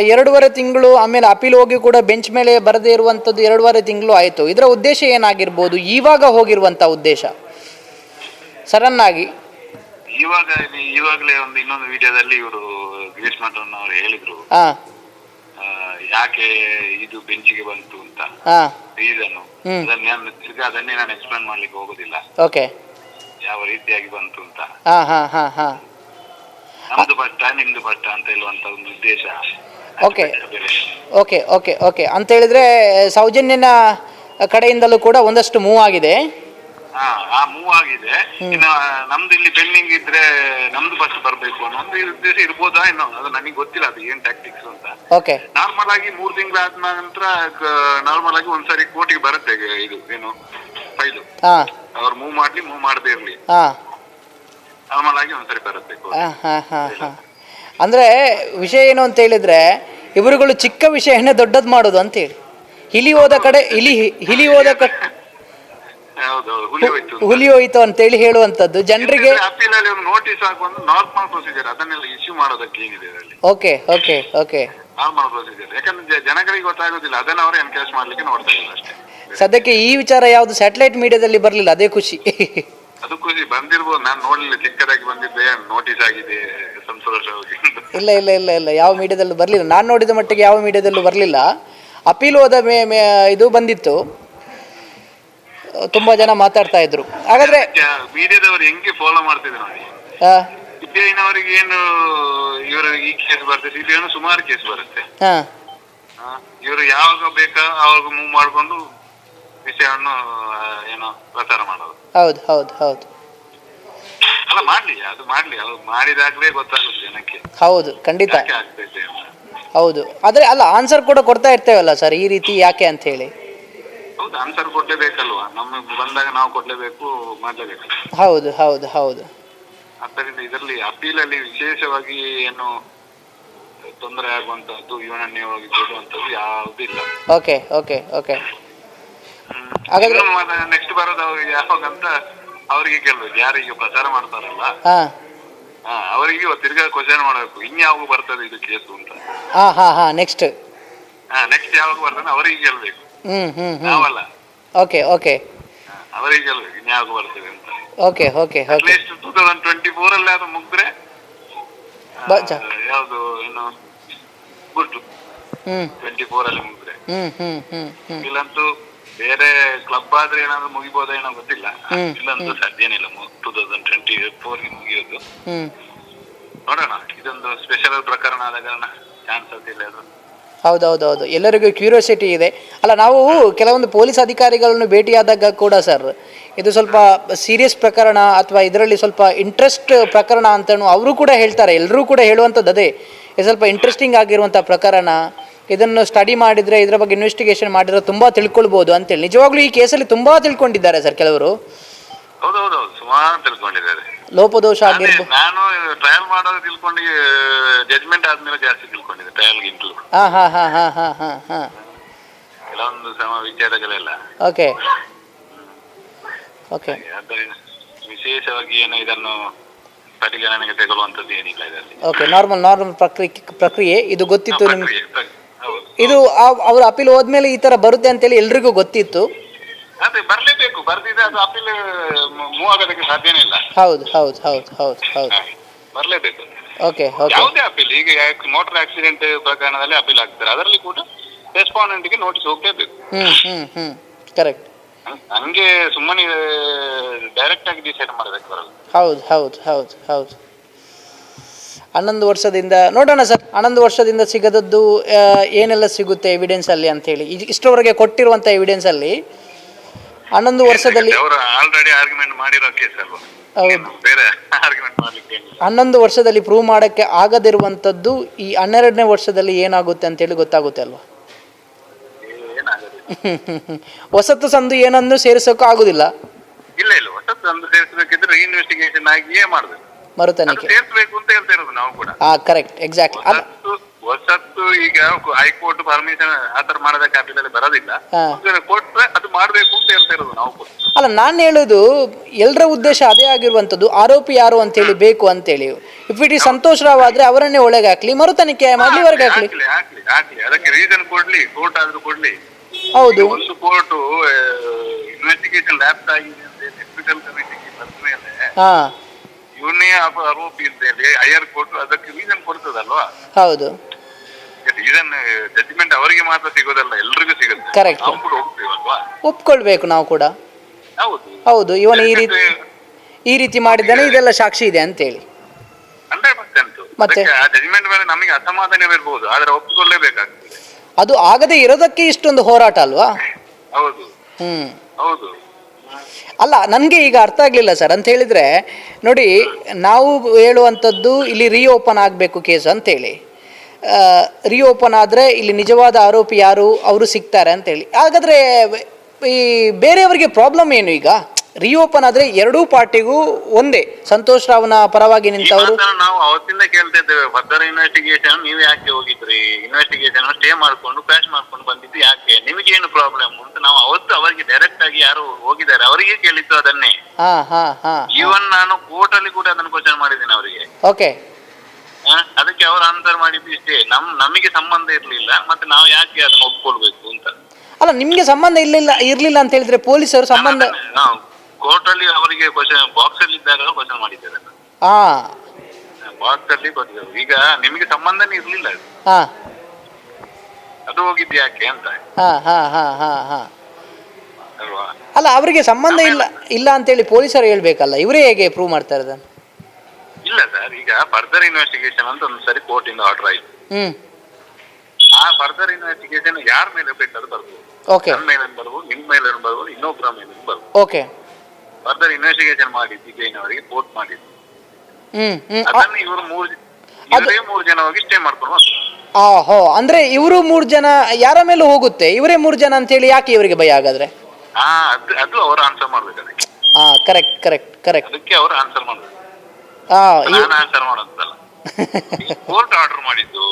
ಎರಡೂವರೆ ತಿಂಗಳು ಆಮೇಲೆ ಅಪೀಲ್ ಹೋಗಿ ಕೂಡ ಬೆಂಚ್ ಮೇಲೆ ಬರದೇ ಇರುವಂಥದ್ದು ಎರಡೂವರೆ ತಿಂಗಳು ಆಯಿತು. ಇದರ ಉದ್ದೇಶ ಏನಾಗಿರ್ಬೋದು? ಇವಾಗ ಹೋಗಿರುವಂಥ ಉದ್ದೇಶ? ಸಡನ್ ಆಗಿ ಇವಾಗ ಇವಾಗಲೇ ಒಂದು ಇನ್ನೊಂದು ವಿಡಿಯೋದಲ್ಲಿ ಇವರು ಗಿರೀಶ್ ಮಠನ್ ಅವರು ಹೇಳಿದ್ರು. ಹಾಂ. ಯಾಕೆ ಇದು ಬೆಂಚಿಗೆ ಬಂತು ಅಂತ. ಹಾಂ. Reason hmm. ಅದನ್ನ ನಾನು ತಿರ್ಗಾ ಅದನ್ನೇ ನಾನು ಎಕ್ಸ್ಪ್ಲೇನ್ ಮಾಡ್ಲಿಕ್ಕೆ ಹೋಗುದಿಲ್ಲ. ಓಕೆ ಯಾವ ರೀತಿಯಾಗಿ ಬಂತು ಅಂತ. ಹಾ ಹಾ ಹಾ ಹಾ. ನಮ್ದು ಪಟ್ಟ ನಿಮ್ದು ಪಟ್ಟ ಅಂತ ಹೇಳುವಂತ ಒಂದು ಉದ್ದೇಶ. Okay. ಓಕೆ ಓಕೆ ಓಕೆ ಅಂತ ಹೇಳಿದ್ರೆ ಸೌಜನ್ಯನ ಕಡೆಯಿಂದಲೂ ಕೂಡ ಒಂದಷ್ಟು ಮೂವ್ ಆಗಿದೆ. ಆ ಮೂವ್ ಆಗಿದೆ. ಇನ್ನ ನಮ್ದು ಇಲ್ಲಿ ಪೆಂಡಿಂಗ್ ಇದ್ರೆ ನಮ್ದು ಫಸ್ಟ್ ಬರ್ಬೇಕು ನಮ್ದು ಉದ್ದೇಶ ಇರ್ಬೋದಾ ಏನೋ ಅದು ನನಗೆ ಗೊತ್ತಿಲ್ಲ ಅದು ಏನ್ ಟ್ಯಾಕ್ಟಿಕ್ಸ್ ಅಂತ. ಓಕೆ ನಾರ್ಮಲ್ ಆಗಿ ಮೂರ್ ತಿಂಗಳಾದ ನಂತರ ನಾರ್ಮಲ್ ಆಗಿ ಒಂದ್ಸರಿ ಕೋರ್ಟಿಗೆ ಬರುತ್ತೆ ಇದು ಏನು ಫೈಲು ಹಾಂ. ಅವ್ರು ಮೂವ್ ಮಾಡ್ಲಿ ಮೂವ್ ಮಾಡದೇ ಇರ್ಲಿ. ಹಾಂ. ನಾರ್ಮಲ್ ಆಗಿ ಒಂದ್ಸರಿ ಬರುತ್ತೆ ಅಂದ್ರೆ ವಿಷಯ ಏನು ಅಂತ ಹೇಳಿದ್ರೆ ಇವರುಗಳು ಚಿಕ್ಕ ವಿಷಯನೇ ದೊಡ್ಡದ್ ಮಾಡೋದು ಅಂತ ಹೇಳಿ. ಹಿಲಿ ಹೋದ ಕಡೆ ಇಲಿ ಹಿಲಿ ಹೋದ ಕಡೆ ಹೌದೌದು ಹುಲಿ ಹೋಯ್ತು ಹುಲಿ ಹೇಳಿ ಹೇಳುವಂತದ್ದು ಜನರಿಗೆ ಅಲ್ಲಿ ಒಂದು ನೋಟಿಸ್ ನಾರ್ಮಲ್ ಪ್ರೊಸೀಜರ್ ಅದನ್ನೆಲ್ಲ ಇಶ್ಯೂ ಮಾಡೋದಕ್ಕೆ ಏನಿದೆ okay okay okay normal procedure ಯಾಕಂದ್ರೆ ಜ- ಜನಗಳಿಗೆ ಗೊತ್ತಾಗೋದಿಲ್ಲ ಅದನ್ನ ಅವರು ಎನ್ಕರೇಜ್ ಮಾಡ್ಲಿಕ್ಕೆ ನೋಡ್ತಾ ಇಲ್ಲ ಅಷ್ಟೇ. ಸದ್ಯಕ್ಕೆ ಈ ವಿಚಾರ ಯಾವ್ದು ಸ್ಯಾಟಲೈಟ್ ಮೀಡಿಯಾದಲ್ಲಿ ಬರಲಿಲ್ಲ ಅದೇ ಖುಷಿ. ಅದು ಖುಷಿ ಬಂದಿರ್ಬೋದು ನಾನು ನೋಡ್ಲಿಲ್ಲ ಚಿಕ್ಕದಾಗಿ ಬಂದಿದ್ದೆ ನೋಟಿಸ್ ಆಗಿದೆ ಸಂತೋಷವಾಗಿ ಇಲ್ಲ ಇಲ್ಲ ಇಲ್ಲ ಇಲ್ಲ ಯಾವ ಮೀಡಿಯಾದಲ್ಲೂ ಬರಲಿಲ್ಲ. ನಾನು ನೋಡಿದ ಮಟ್ಟಿಗೆ ಯಾವ ಮೀಡಿಯಾದಲ್ಲೂ ಬರಲಿಲ್ಲ. ಅಪೀಲ್ ಹೋದ ಮೇ ಮೇ- ಇದು ಬಂದಿತ್ತು. ತುಂಬ ಜನ ಮಾತಾಡ್ತಾ ಇದ್ರು. ಹಾಗಾದ್ರೆ ಮೀಡಿಯಾದವರು ಹೆಂಗೆ ಫಾಲೋ ಮಾಡ್ತಿದ್ರು ನೋಡಿ. ಆ, ಸಿಬಿಐನವರಿಗೆ ಏನು ಇವರು ಈ ಕೇಸ್ ಬರುತ್ತೆ ಏನು ಸುಮಾರು ಕೇಸ್ ಬರುತ್ತೆ. ಹಾ. ಇವರು ಯಾವಾಗ ಬೇಕಾ ಅವಾಗ ಮೂವ್ ಮಾಡ್ಕೊಂಡು ವಿಷಯವನ್ನು ಏನು ಏನೋ ಪ್ರಚಾರ ಮಾಡೋದು. ಹೌದು ಹೌದು ಹೌದು. ಅಲ್ಲ ಮಾಡ್ಲಿ ಅದು ಮಾಡ್ಲಿ. ಅವ್ರು ಮಾಡಿದಾಗ್ಲೇ ಗೊತ್ತಾಗುತ್ತೆ ಜನಕ್ಕೆ. ಹೌದು ಖಂಡಿತ. ಯಾಕೆ ಆಗ್ತೈತೆ ಅಂತ. ಹೌದು. ಆದ್ರೆ ಅಲ್ಲ ಆನ್ಸರ್ ಕೂಡ ಕೊಡ್ತಾ ಇರ್ತೇವಲ್ಲ ಸರ್ ಈ ರೀತಿ ಯಾಕೆ ಅಂತ ಹೇಳಿ? ಹೌದು ಆನ್ಸರ್ ಕೊಡ್ಲೇಬೇಕಲ್ವಾ? ನಮಗೆ ಬಂದಾಗ ನಾವು ಕೊಡ್ಲೇಬೇಕು ಮಾಡ್ಲೇಬೇಕು ಹೌದು ಹೌದು ಹೌದು. ಆದ್ದರಿಂದ ಇದರಲ್ಲಿ ಅಪೀಲಲ್ಲಿ ವಿಶೇಷವಾಗಿ ಏನು ತೊಂದರೆ ಆಗುವಂತದ್ದು ಇವನನ್ನೇ ಕೊಡುವಂತದ್ದು ಯಾವುದಿಲ್ಲ ಓಕೆ ಓಕೆ ಓಕೆ ಹಾಗಾದ್ರೆ ನೆಕ್ಸ್ಟ್ ಬರೋದು ಅವ್ರಿಗೆ ಯಾವಾಗ ಅಂತ ಅವರಿಗೆ ಕೇಳ್ಬೇಕು. ಯಾರಿಗೆ ಪ್ರಚಾರ ಮಾಡ್ತಾರಲ್ಲ? ಹಾಂ. ಹಾ ಅವರಿಗೆ ತಿರ್ಗಾ ಕ್ವಶನ್ ಮಾಡಬೇಕು. ಇನ್ಯಾವಾಗ ಬರ್ತದೆ ಇದು ಕೇಸು ಅಂತ? ಹಾ ಹಾ ಹಾಂ ನೆಕ್ಸ್ಟ್ ಹಾ ನೆಕ್ಸ್ಟ್ ಯಾವಾಗ ಬರ್ತಾನೆ ಅವರಿಗೆ ಕೇಳ್ಬೇಕು. ಹ್ಮ್ ಹ್ಞೂ ನಾವಲ್ಲ. Okay okay. ಅವರಿಗೆ ಕೇಳ್ಬೇಕು ಇನ್ಯಾವಾಗ ಬರ್ತದೆ ಅಂತ. Okay okay okay. At least two thousand twenty four ಅಲ್ಲಿ ಅದು ಮುಗಿದ್ರೆ ಬ- ಚ- ಯಾವುದು ಏನು ಗುಡ್. ಹ್ಞೂ ಟ್ವೆಂಟಿ ಫೋರ್ ಅಲ್ಲಿ ಮುಗಿದ್ರೆ. ಹ್ಮ್ ಹ್ಮ್ ಹ್ಮ್ ಇಲ್ಲಂತೂ ಬೇರೆ ಕ್ಲಬ್ ಆದ್ರೆ ಏನಾದ್ರು ಮುಗಿಬೋದ ಏನೋ ಗೊತ್ತಿಲ್ಲ. ಹ್ಮ್, ಇಲ್ಲಂತೂ ಸಾಧ್ಯನಿಲ್ಲ ಟೂ ತೌಸಂಡ್ ಟ್ವೆಂಟಿ ಫೋರ್ಗೆ ಮುಗಿಯೋದು. ಹ್ಮ್. ನೋಡೋಣ ಇದೊಂದು ಸ್ಪೆಷಲ್ ಪ್ರಕರಣ ಆದ ಕಾರಣ ಚಾನ್ಸ್ ಇಲ್ಲ ಅದು ಹೌದೌದು ಹೌದು ಎಲ್ಲರಿಗೂ ಕ್ಯೂರಿಯಾಸಿಟಿ ಇದೆ. ಅಲ್ಲ, ನಾವು ಕೆಲವೊಂದು ಪೊಲೀಸ್ ಅಧಿಕಾರಿಗಳನ್ನು ಭೇಟಿಯಾದಾಗ ಕೂಡ ಸರ್, ಇದು ಸ್ವಲ್ಪ ಸೀರಿಯಸ್ ಪ್ರಕರಣ ಅಥವಾ ಇದರಲ್ಲಿ ಸ್ವಲ್ಪ ಇಂಟ್ರೆಸ್ಟ್ ಪ್ರಕರಣ ಅಂತಲೂ ಅವರು ಕೂಡ ಹೇಳ್ತಾರೆ. ಎಲ್ಲರೂ ಕೂಡ ಹೇಳುವಂಥದ್ದು ಅದೇ. ಇದು ಸ್ವಲ್ಪ ಇಂಟ್ರೆಸ್ಟಿಂಗ್ ಆಗಿರುವಂಥ ಪ್ರಕರಣ. ಇದನ್ನು ಸ್ಟಡಿ ಮಾಡಿದರೆ ಇದರ ಬಗ್ಗೆ ಇನ್ವೆಸ್ಟಿಗೇಷನ್ ಮಾಡಿದ್ರೆ ತುಂಬ ತಿಳ್ಕೊಳ್ಬೋದು ಅಂತೇಳಿ. ನಿಜವಾಗ್ಲೂ ಈ ಕೇಸಲ್ಲಿ ತುಂಬ ತಿಳ್ಕೊಂಡಿದ್ದಾರೆ ಸರ್ ಕೆಲವರು. ಹೌದೌದು ಸುಮಾರು ತಿಳ್ಕೊಂಡಿದ್ದಾರೆ. ಲೋಪದೋಷ ಅದೇ ಆಗಿರ್ಬೋದು ನಾನು ಟ್ರಯಲ್ ಮಾಡೋದು ತಿಳ್ಕೊಂಡು ಜಜ್ಮೆಂಟ್ ಆದ್ಮೇಲೆ ಜಾಸ್ತಿ ತಿಳ್ಕೊಂಡಿದ್ದೆ ಟ್ರಯಲ್ಗಿಂತಲೂ ಹಾ ಹಾ ಹಾ ಹಾ ಹಾ ಹಾ ಹಾ. ಕೆಲವೊಂದು ಸಮ ವಿಚಾರಗಳೆಲ್ಲ. ಓಕೆ. ಓಕೆ. ಆದ್ದರಿಂದ ವಿಶೇಷವಾಗಿ ಏನು ಇದನ್ನು ಪರಿಗಣನೆಗೆ ತಗೊಳ್ಳುವಂಥದ್ದು ಏನಿಲ್ಲ ಇದರಲ್ಲಿ. ಓಕೆ ನಾರ್ಮಲ್ ನಾರ್ಮಲ್ ಪ್ರಕ್ರಿಯೆ ಪ್ರಕ್ರಿಯೆ. ಇದು ಗೊತ್ತಿತ್ತು ನಿಮ್ಗೆ? ಪ್ರಕ್ರಿಯೆ, ಪ್ರಕ್- ಹೌದು. ಇದು ಅವರು ಅಪೀಲ್ ಹೋದ್ಮೇಲೆ ಈ ತರ ಬರುತ್ತೆ ಅಂತೇಳಿ ಎಲ್ರಿಗೂ ಗೊತ್ತಿತ್ತು. ಅದೇ ಬರ್ಲೇಬೇಕು ಬರ್ದಿದ್ರೆ ಅದು ಅಪೀಲ್ ಮೂವ್ ಆಗೋದಕ್ಕೆ ಸಾಧ್ಯನೇ ಇಲ್ಲ. ಹೌದು ಹೌದು ಹೌದು ಹೌದು ಹೌದು. ಬರ್ಲೇಬೇಕು. ಓಕೆ ಓಕೆ ಯಾವುದೇ ಅಪೀಲ್ ಈಗ ಮೋಟಾರ್ ಆಕ್ಸಿಡೆಂಟ್ ಪ್ರಕರಣದಲ್ಲಿ ಅಪೀಲ್ ಆಗ್ತಾರೆ ಅದರಲ್ಲಿ ಕೂಡ ರೆಸ್ಪಾಂಡೆಂಟ್ಗೆ ನೋಟಿಸ್ ಹೋಗ್ಲೇಬೇಕು. ಹ್ಮ್ ಹ್ಮ್ ಹ್ಞೂ ಕರೆಕ್ಟ್ ನಂಗೆ ಹಂಗೆ ಸುಮ್ಮನೆ ಡೈರೆಕ್ಟ್ ಆಗಿ ಡಿಸೈಡ್ ಮಾಡಬೇಕು ಬರಲ್ಲ ಹೌದು ಹೌದು ಹೌದು ಹೌದು. ಹನ್ನೊಂದು ವರ್ಷದಿಂದ ನೋಡೋಣ ಸರ್ ಹನ್ನೊಂದು ವರ್ಷದಿಂದ ಸಿಗದದ್ದು ಆ, ಏನೆಲ್ಲ ಸಿಗುತ್ತೆ ಎವಿಡೆನ್ಸಲ್ಲಿ ಅಂತೇಳಿ ಹೇಳಿ. ಇಷ್ಟರವರೆಗೆ ಎವಿಡೆನ್ಸ್ ಎವಿಡೆನ್ಸಲ್ಲಿ ಹನ್ನೊಂದು ವರ್ಷದಲ್ಲಿ ಅವರು ಆಲ್ರೆಡಿ ಆರ್ಗ್ಯುಮೆಂಟ್ ಮಾಡಿರೋ ಕೇಸ್ ಅಲ್ವಾ? ಹೌದು. ಬೇರೆ ಆರ್ಗ್ಯುಮೆಂಟ್ ಮಾಡ್ಲಿಕ್ಕೆ? ಏನಿಲ್ಲ ಹನ್ನೊಂದು ವರ್ಷದಲ್ಲಿ ಪ್ರೂವ್ ಮಾಡಕ್ಕೆ ಆಗದಿರುವಂತದ್ದು ಈ ಹನ್ನೆರಡನೇ ವರ್ಷದಲ್ಲಿ ಏನಾಗುತ್ತೆ ಅಂತ ಹೇಳಿ ಗೊತ್ತಾಗುತ್ತೆ ಅಲ್ವಾ? ಏನಾಗುತ್ತೆ? ಹೊಸತು ಸಂದು ಏನನ್ನು ಸೇರಿಸೋಕ್ಕೂ ಆಗೋದಿಲ್ಲ. ಇಲ್ಲ ಇಲ್ಲ. ಹೊಸತ್ತು ಒಂದು ಸೇರಿಸಬೇಕಿದ್ರೆ ಇನ್ವೆಸ್ಟಿಗೇಷನ್ ಆಗಿಯೇ ಮಾಡ್ಬೇಕು. ಅದು ಮರುತನಿಕೆ ಸೇರಿಸಬೇಕು ಅಂತ ಹೇಳ್ತಾ ಇರೋದು ನಾವು ಕೂಡ. ಆ ಕರೆಕ್ಟ್ ಎಕ್ಸಾಕ್ಟ್ ಅಲ್ಲ ಹೊಸತ್ತು ಹೊಸತ್ತು ಈಗ ಹೈಕೋರ್ಟ್ ಪರ್ಮಿಷನ್ ಆತರ ಮಾಡೋದ ಕ್ಯಾಪಿಟಲ್ ಬರೋದಿಲ್ಲ. ಹಾ. ಕೊಟ್ರೆ ಅದು ಮಾಡ್ಬೇಕು ಅಲ್ಲ ನಾನು ಹೇಳೋದು ಎಲ್ಲರ ಉದ್ದೇಶ ಅದೇ ಆಗಿರುವಂಥದ್ದು ಆರೋಪಿ ಯಾರು ಅಂತೇಳಿ ಬೇಕು ಅಂತೇಳಿ. ಇಫ್ ಇಟ್ ಈ ಸಂತೋಷ್ ರಾವ್ ಆದ್ರೆ ಅವರನ್ನೇ ಒಳಗೆ ಹಾಕ್ಲಿ ಮರು ತನಿಖೆ ಮಾಡಲಿ ಹೊರಗೆ ಹಾಕ್ಲಿ. ಹಾಕ್ಲಿ ಹಾಕ್ಲಿ ಹಾಕ್ಲಿ. ಅದಕ್ಕೆ ರೀಸನ್ ಕೊಡ್ಲಿ ಕೋರ್ಟ್ ಆದ್ರೂ ಕೊಡ್ಲಿ. ಹೌದು. ಒಂದು ಕೋರ್ಟ್ ಇನ್ವೆಸ್ಟಿಗೇಷನ್ ಲ್ಯಾಪ್ಸ್ ಆಗಿದೆ ಕಮಿಟಿಗೆ ಬಂದ ಮೇಲೆ ಹಾಂ. ಇವನ್ನೇ ಆಪ- ಆರೋಪಿ ಅಂತ ಹೇಳಿ ಹೈಯರ್ ಕೋರ್ಟ್ ಅದಕ್ಕೆ ರೀಸನ್ ಕೊಡ್ತದಲ್ವಾ? ಹೌದು. ರೀಸನ್ ಜಡ್ಜ್ಮೆಂಟ್ ಅವರಿಗೆ ಮಾತ್ರ ಸಿಗೋದಲ್ಲ ಎಲ್ರಿಗೂ ಸಿಗುತ್ತೆ. Correct. ನಾವು ಕೂಡ ಹೋಗ್ತೀವಲ್ವಾ ಒಪ್ಕೊಳ್ಬೇಕು ನಾವು ಕೂಡ. ಹೌದು. ಹೌದು ಇವನು ಈ ರೀತಿ ಈ ರೀತಿ ಮಾಡಿದ್ದಾನೆ ಇದೆಲ್ಲ ಸಾಕ್ಷಿ ಇದೆ ಅಂತ ಹೇಳಿ ಪರ್ಸೆಂಟ್. ಮತ್ತೆ? ಆ ಜಜ್ಮೆಂಟ್ ಮೇಲೆ ನಮಗೆ ಅಸಮಾಧಾನವಿರ್ಬೋದು ಆದ್ರೆ ಒಪ್ಪಿಕೊಳ್ಳೇಬೇಕಾಗ್ತದೆ. ಅದು ಆಗದೆ ಇರೋದಕ್ಕೆ ಇಷ್ಟೊಂದು ಹೋರಾಟ ಅಲ್ವಾ? ಹೌದು. ಹ್ಮ್. ಹೌದು. ಅಲ್ಲ ನನಗೆ ಈಗ ಅರ್ಥ ಆಗಲಿಲ್ಲ ಸರ್. ಅಂತ ಹೇಳಿದ್ರೆ ನೋಡಿ ನಾವು ಹೇಳುವಂಥದ್ದು ಇಲ್ಲಿ ರೀಓಪನ್ ಆಗಬೇಕು ಕೇಸ್ ಅಂತೇಳಿ. ರೀಓಪನ್ ಆದರೆ ಇಲ್ಲಿ ನಿಜವಾದ ಆರೋಪಿ ಯಾರು? ಅವರು ಸಿಗ್ತಾರೆ ಅಂತೇಳಿ. ಹಾಗಾದರೆ ಈ ಬೇರೆಯವರಿಗೆ ಪ್ರಾಬ್ಲಮ್ ಏನು ಈಗ? ರಿಓಪನ್ ಆದರೆ ಎರಡೂ ಪಾರ್ಟಿಗೂ ಒಂದೇ. ಸಂತೋಷ್ ರಾವ್ನ ಪರವಾಗಿ ನಿಂತವರು. ನಾವು ಅವತ್ತಿಂದ ಕೇಳ್ತಾ ಇದ್ದೇವೆ ಫರ್ದರ್ ಇನ್ವೆಸ್ಟಿಗೇಷನ್ ನೀವು ಯಾಕೆ ಹೋಗಿದ್ರಿ? ಇನ್ವೆಸ್ಟಿಗೇಷನ್ ಸ್ಟೇ ಮಾಡ್ಕೊಂಡು ಕ್ರಾಶ್ ಮಾಡ್ಕೊಂಡು ಬಂದಿದ್ದು ಯಾಕೆ? ನಿಮಗೆ ಏನು ಪ್ರಾಬ್ಲಮ್ ಅಂತ ನಾವು ಅವತ್ತು ಅವರಿಗೆ ಡೈರೆಕ್ಟ್ ಆಗಿ ಯಾರು ಹೋಗಿದ್ದಾರೆ ಅವರಿಗೆ ಕೇಳಿದ್ದು ಅದನ್ನೇ. ಹಾಂ ಹಾಂ ಹಾಂ ಈವನ್ ನಾನು ಕೋರ್ಟ್ ಅಲ್ಲಿ ಕೂಡ ಅದನ್ನು ಕ್ವಶನ್ ಮಾಡಿದ್ದೇನೆ ಅವರಿಗೆ. ಓಕೆ ಅದಕ್ಕೆ ಅವರು ಆನ್ಸರ್ ಮಾಡಿದ್ದು ಇಷ್ಟೇ ನಮ್ ನಮಗೆ ಸಂಬಂಧ ಇರ್ಲಿಲ್ಲ ಮತ್ತೆ ನಾವು ಯಾಕೆ ಅದನ್ನ ಒಪ್ಕೊಳ್ಬೇಕು ಅಂತ. ಅಲ್ಲ ನಿಮ್ಗೆ ಸಂಬಂಧ ಇರಲಿಲ್ಲ ಇರ್ಲಿಲ್ಲ ಅಂತ ಹೇಳಿದ್ರೆ ಪೊಲೀಸರು ಸಂಬಂಧ ಕೋರ್ಟ್ ಅಲ್ಲಿ ಅವರಿಗೆ ಬಾಕ್ಸ್ ಅಲ್ಲಿ ಇದ್ದಾಗ ಕ್ವಶನ್ ಮಾಡಿದ್ದಾರೆ ಹಾ ಬಾಕ್ಸ್ ಅಲ್ಲಿ ಕೊಟ್ಟಿದ್ದಾರೆ. ಈಗ ನಿಮಗೆ ಸಂಬಂಧನೇ ಇರ್ಲಿಲ್ಲ ಅದು. ಹಾಂ ಅದು ಹೋಗಿದ್ದು ಯಾಕೆ ಅಂತ. ಹಾ ಹಾ ಹಾ ಹಾ ಹಾ. ಅಲ್ವಾ? ಅಲ್ಲ ಅವರಿಗೆ ಸಂಬಂಧ ಇಲ್ಲ ಇಲ್ಲ ಅಂತೇಳಿ ಪೊಲೀಸರು ಹೇಳ್ಬೇಕಲ್ಲ ಇವರೇ ಹೇಗೆ ಪ್ರೂವ್ ಮಾಡ್ತಾರೆ ಅದನ್ನು ಇಲ್ಲ ಸರ್ ಈಗ ಫರ್ದರ್ ಇನ್ವೆಸ್ಟಿಗೇಷನ್ ಅಂತ ಒಂದು ಸರಿ ಕೋರ್ಟ್ ಇಂದ ಆರ್ಡರ್ ಆಯ್ತು. ಹ್ಞೂ ಆ ಫರ್ದರ್ ಇನ್ವೆಸ್ಟಿಗೇಷನ್ ಯಾರ ಮೇಲೆ ಬೇಕಾದ್ರೂ ಬರ್ಬೋದು? ಓಕೆ ನನ್ನ ಮೇಲೆ ಬರ್ಬೋದು ನಿಮ್ ಮೇಲೆ ಬರ್ಬೋದು ಇನ್ನೊಬ್ಬರ ಮೇಲೆ ಬರ್ಬೋದು. ಓಕೆ ಫರ್ದರ್ ಇನ್ವೆಸ್ಟಿಗೇಷನ್ ಮಾಡಿದ್ದು ಜೈನವರಿಗೆ ಕೋರ್ಟ್ ಮಾಡಿದ್ದು. ಹ್ಮ್ ಹ್ಮ್. ಅದನ್ನು ಇವರು ಮೂರು ಇವರೇ ಮೂರು ಜನ ಹೋಗಿ ಸ್ಟೇ ಮಾಡ್ಕೊಂಡು ಬಂದ್ರು. ಆ ಹೋ ಅಂದ್ರೆ ಇವರು ಮೂರು ಜನ ಯಾರ ಮೇಲೆ ಹೋಗುತ್ತೆ? ಇವರೇ ಮೂರು ಜನ ಅಂತೇಳಿ ಯಾಕೆ ಇವರಿಗೆ ಭಯ ಆಗಾದ್ರೆ ಆ ಅದು ಅದು ಅವರು ಆನ್ಸರ್ ಮಾಡ್ಬೇಕು ಅದಕ್ಕೆ. ಹಾಂ ಕರೆಕ್ಟ್ ಕರೆಕ್ಟ್ ಕರೆಕ್ಟ್ ಅದಕ್ಕೆ ಅವರು ಆನ್ಸರ್ ಮಾಡ್ಬೇಕು. ಹಾಂ ನಾನು ಆನ್ಸರ್ ಮಾಡೋದಲ್ಲ. ಕೋರ್ಟ್ ಆರ್ಡರ್ ಮಾಡಿದ್ದು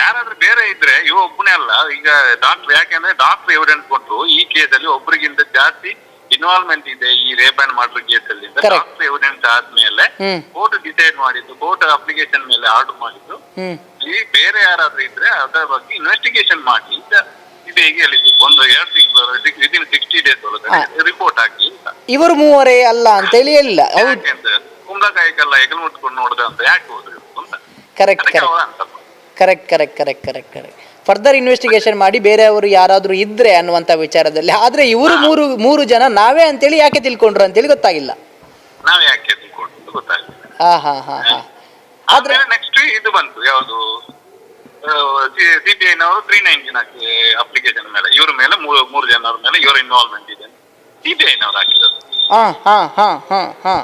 ಯಾರಾದ್ರೂ ಬೇರೆ ಇದ್ರೆ ಇವ ಒಬ್ಬನೇ ಅಲ್ಲ ಈಗ ಡಾಕ್ಟರ್ ಯಾಕೆಂದ್ರೆ ಡಾಕ್ಟರ್ ಎವಿಡೆನ್ಸ್ ಕೊಟ್ಟರು ಈ ಕೇಸಲ್ಲಿ ಒಬ್ರಿಗಿಂತ ಜಾಸ್ತಿ ಇನ್ವಾಲ್ವ್ಮೆಂಟ್ ಇದೆ ಈ ರೇಪ್ ಅಂಡ್ ಮರ್ಡರ್ ಕೇಸಲ್ಲಿ ಅಲ್ಲಿ ಡಾಕ್ಟರ್ ಎವಿಡೆನ್ಸ್ ಆದ್ಮೇಲೆ ಕೋರ್ಟ್ ಡಿಸೈಡ್ ಮಾಡಿದ್ದು ಕೋರ್ಟ್ ಅಪ್ಲಿಕೇಶನ್ ಮೇಲೆ ಆರ್ಡರ್ ಮಾಡಿದ್ದು. ಈ ಬೇರೆ ಯಾರಾದ್ರೂ ಇದ್ರೆ ಅದರ ಬಗ್ಗೆ ಇನ್ವೆಸ್ಟಿಗೇಷನ್ ಮಾಡಿ ಅಂತ ಇದು ಹೇಗೆ ಹೇಳಿದ್ದು. ಒಂದು ಎರಡು ತಿಂಗಳು ವಿದಿನ್ ಸಿಕ್ಸ್ಟಿ ಡೇಸ್ ಒಳಗಡೆ ರಿಪೋರ್ಟ್ ಹಾಕಿ ಇವರು ಮೂವರೇ ಅಲ್ಲ ಅಂತ ಹೇಳಿ ಹೇಳಿಲ್ಲ. ಹೌದು ಕಾಯಕಲ್ಲ ಹೆಗಲು ಮುಟ್ಕೊಂಡು ನೋಡ್ದ ಅಂತ ಯಾಕೆ ಹೋದ್ರಿ ಅಂತ? ಕರೆಕ್ಟ್ ಅದಕ್ಕೆ correct correct correct correct correct correct further investigation ಮಾಡಿ ಬೇರೆಯವರು ಯಾರಾದರೂ ಇದ್ರೆ ಅನ್ನುವಂತ ವಿಚಾರದಲ್ಲಿ. ಆದ್ರೆ ಇವರು ಮೂರು ಮೂರು ಜನ ನಾವೇ ಅಂತೇಳಿ ಯಾಕೆ ತಿಳ್ಕೊಂಡ್ರು ಅಂತೇಳಿ ಗೊತ್ತಾಗಿಲ್ಲ. ನಾವ್ ಯಾಕೆ ತಿಳ್ಕೊಂಡು ಗೊತ್ತಾಗ್ಲಿಲ್ಲ ಹಾ ಹಾ ಹಾಂ ಹಾಂ. ಆದ್ರೆ ನೆಕ್ಸ್ಟ್ ಇದು ಬಂತು ಯಾವುದು? ಸಿಬಿಐ ನವರು ತ್ರೀ ನೈನ್ಟೀನ್ ಅಪ್ಲಿಕೇಶನ್ ಮೇಲೆ ಇವ್ರ ಮೇಲೆ ಮೂರು ಮೂರು ಜನರ ಮೇಲೆ ಇವರ ಇನ್ವಾಲ್ವ್ಮೆಂಟ್ ಇದೆ ಸಿಬಿಐ ನವರು ಹಾಕಿರೋದು. ಹಾ ಹಾ ಹಾ ಹಾ ಹಾಂ.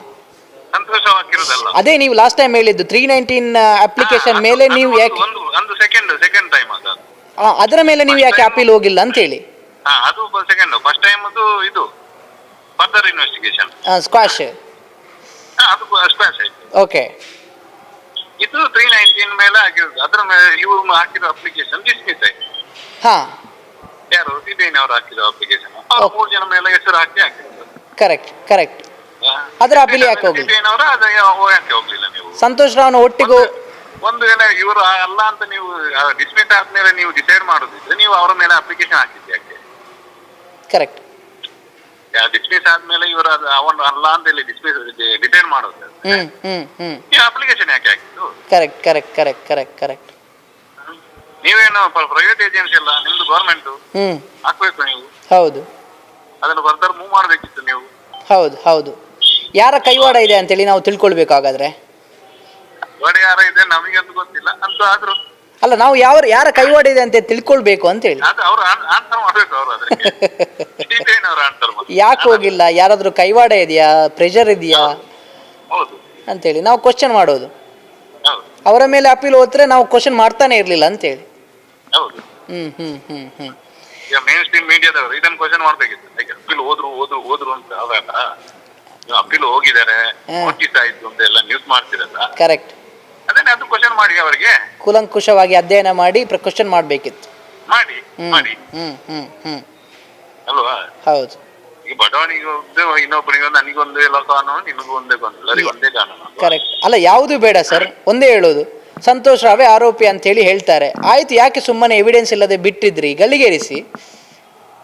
ಸಂತೋಷ ಹಾಕಿರೋದಲ್ಲ ಅದೇ ನೀವು ಲಾಸ್ಟ್ ಟೈಮ್ ಹೇಳಿದ್ದು ತ್ರೀ ನೈನ್ಟೀನ್ ಅಪ್ಲಿಕೇಶನ್ ಮೇಲೆ ನೀವು ಯಾಕೆ ಒಂದು ಒಂದು ಸೆಕೆಂಡ್ ಸೆಕೆಂಡ್ ಟೈಮ್ ಅದು. ಆ, ಅದರ ಮೇಲೆ ನೀವು ಯಾಕೆ ಅಪೀಲ್ ಹೋಗಿಲ್ಲ ಅಂತೇಳಿ ಹಾ ಅದು ಸೆಕೆಂಡ್ ಫಸ್ಟ್ ಟೈಮ್ ಅದು ಇದು ಫರ್ದರ್ ಇನ್ವೆಸ್ಟಿಗೇಷನ್ ಸ್ಕ್ವಾಶ್ ಅದು ಸ್ಕ್ವಾಶ್ ಆಯ್ತು. ಓಕೆ ಇದು ತ್ರೀ ನೈನ್ಟೀನ್ ಮೇಲೆ ಆಗಿರೋದು. ಅದ್ರ ಮೇಲೆ ಇವರು ಹಾಕಿರೋ ಅಪ್ಲಿಕೇಶನ್ ಡಿಸ್ಮಿಸ್ ಆಯ್ತು. ಹಾಂ. ಯಾರು? ಸಿಬಿಐನ ಅವರು ಹಾಕಿರೋ ಅಪ್ಲಿಕೇಶನ್ ಮೂರು ಜನ ಮೇಲೆ ಹೆಸರು ಹಾಕಿ ಹಾಕಿರೋದು. ಕರೆಕ್ಟ್ ಕರೆಕ್ಟ್ ಅದ್ರ ಅಪೀಲ್ ಯಾಕೆ ಹೋಗ್ಲಿ ಸಿಬಿಐನವರು ಅದು ಯಾಕೆ ಹೋಗ್ಲಿಲ್ಲ ನೀವು. ಸಂತೋಷ್ ರಾವ್ನ ಒಟ್ಟಿಗೂ ಒಂದು ವೇಳೆ ಇವರು ಅಲ್ಲ ಅಂತ ನೀವು ಡಿಸ್ಮಿಸ್ ಆದ್ಮೇಲೆ ನೀವು ಡಿಸೈಡ್ ಮಾಡೋದಿದ್ರೆ ನೀವು ಅವರ ಮೇಲೆ ಅಪ್ಲಿಕೇಶನ್ ಹಾಕಿದ್ದೆ ಯಾಕೆ? ಕರೆಕ್ಟ್ ಡಿಸ್ಮಿಸ್ ಆದ್ಮೇಲೆ ಇವರು ಅವನು ಅಲ್ಲ ಅಂತ ಇಲ್ಲಿ ಡಿಸ್ಮಿಸ್ ಡಿಸೈಡ್ ಮಾಡೋದು. ಹ್ಮ್ ಹ್ಮ್ ಹ್ಮ್. ನೀವು ಅಪ್ಲಿಕೇಶನ್ ಯಾಕೆ ಹಾಕಿದ್ದು? Correct correct correct correct correct ನೀವೇನು ಪ್ರೈವೇಟ್ ಏಜೆನ್ಸಿ ಅಲ್ಲ ನಿಮ್ದು ಗೌರ್ಮೆಂಟ್ ಹ್ಮ್. ಹಾಕ್ಬೇಕು ನೀವು. ಹೌದು. ಅದನ್ನು ಫರ್ದರ್ ಮೂವ್ ಮಾಡಬೇಕಿತ್ತು ನೀವು. ಹೌದು ಹೌದು. ಯಾರ ಕೈವಾಡ ಇದೆ ಅಂತೇಳಿ ನಾವು ತಿಳ್ಕೊಳ್ಬೇಕಾಗಾದ್ರೆ? ಇದೆ ನಮಗೆ ಅಂತ ಗೊತ್ತಿಲ್ಲ. ಅಂತ ಆದ್ರೂ ಅಲ್ಲ ನಾವು ಯಾವ ಯಾರ ಕೈವಾಡ ಇದೆ ಅಂತ ತಿಳ್ಕೊಳ್ಬೇಕು ಅಂತೇಳಿ. ಅದು ಅವ್ರು ಆನ್ಸರ್ ಮಾಡ್ಬೇಕು ಅವ್ರು ಅದಕ್ಕೆ ಆನ್ಸರ್ ಯಾಕೆ ಹೋಗಿಲ್ಲ? ಯಾರಾದ್ರೂ ಕೈವಾಡ ಇದೆಯಾ? ಪ್ರೆಷರ್ ಇದೆಯಾ? ಹೌದು. ಅಂತೇಳಿ ನಾವು ಕ್ವಶನ್ ಮಾಡೋದು. ಹೌದು. ಅವರ ಮೇಲೆ ಅಪೀಲ್ ಹೋದ್ರೆ ನಾವು ಕ್ವಶನ್ ಮಾಡ್ತಾನೆ ಇರ್ಲಿಲ್ಲ ಅಂತೇಳಿ. ಹೌದು. ಹ್ಮ್ ಹ್ಮ್ ಹ್ಮ್ ಹ್ಮ್. ಈಗ ಮೇನ್ ಸ್ಟ್ರೀಮ್ ಮೀಡಿಯಾದವರು ಇದನ್ನ ಕ್ವಶನ್ ಮಾಡ್ಬೇಕಿತ್ತು. ಅಪೀಲ್ ಹೋದ್ರು ಹೋದ್ರು ಹೋದ್ರು ಅಂತ ಅವಾಗ ಅಪೀಲ್ ಹೋಗಿದ್ದಾರೆ. ನೋಟಿಸ್ ಆಯ್ತು ಅಂತ ಎಲ್ಲ ನ್ಯೂಸ್ ಮಾಡ್ತಿರಲ್ಲ ಕರೆಕ್ಟ್ ಅದನ್ನ ಅದು ಕ್ವಶನ್ ಮಾಡಿ ಅವರಿಗೆ? ಕೂಲಂಕುಷವಾಗಿ ಅಧ್ಯಯನ ಮಾಡಿ ಕ್ವಶನ್ ಮಾಡ್ಬೇಕಿತ್ತು. ಮಾಡಿ ಮಾಡಿ. ಹ್ಮ್ ಹ್ಮ್ ಹ್ಮ್. ಅಲ್ವಾ? ಹೌದು. ಈಗ ಬಡವನಿಗೆ ಇನ್ನೊಬ್ಬನಿಗೊಂದು ನನಗೊಂದೇ ಎಲ್ಲ ಕಾನೂನು ನಿಮಗೂ ಒಂದೇ ಕಾನೂನು ಒಂದೇ ಕಾನೂನು ಕರೆಕ್ಟ್ ಅಲ್ಲ ಯಾವುದು ಬೇಡ ಸರ್ ಒಂದೇ ಹೇಳೋದು. ಸಂತೋಷ್ ರಾವೇ ಆರೋಪಿ ಅಂತ ಹೇಳಿ ಹೇಳ್ತಾರೆ. ಆಯ್ತು ಯಾಕೆ ಸುಮ್ಮನೆ ಎವಿಡೆನ್ಸ್ ಇಲ್ಲದೆ ಬಿಟ್ಟಿದ್ರಿ? ಗಲ್ಲಿಗೇರಿಸಿ.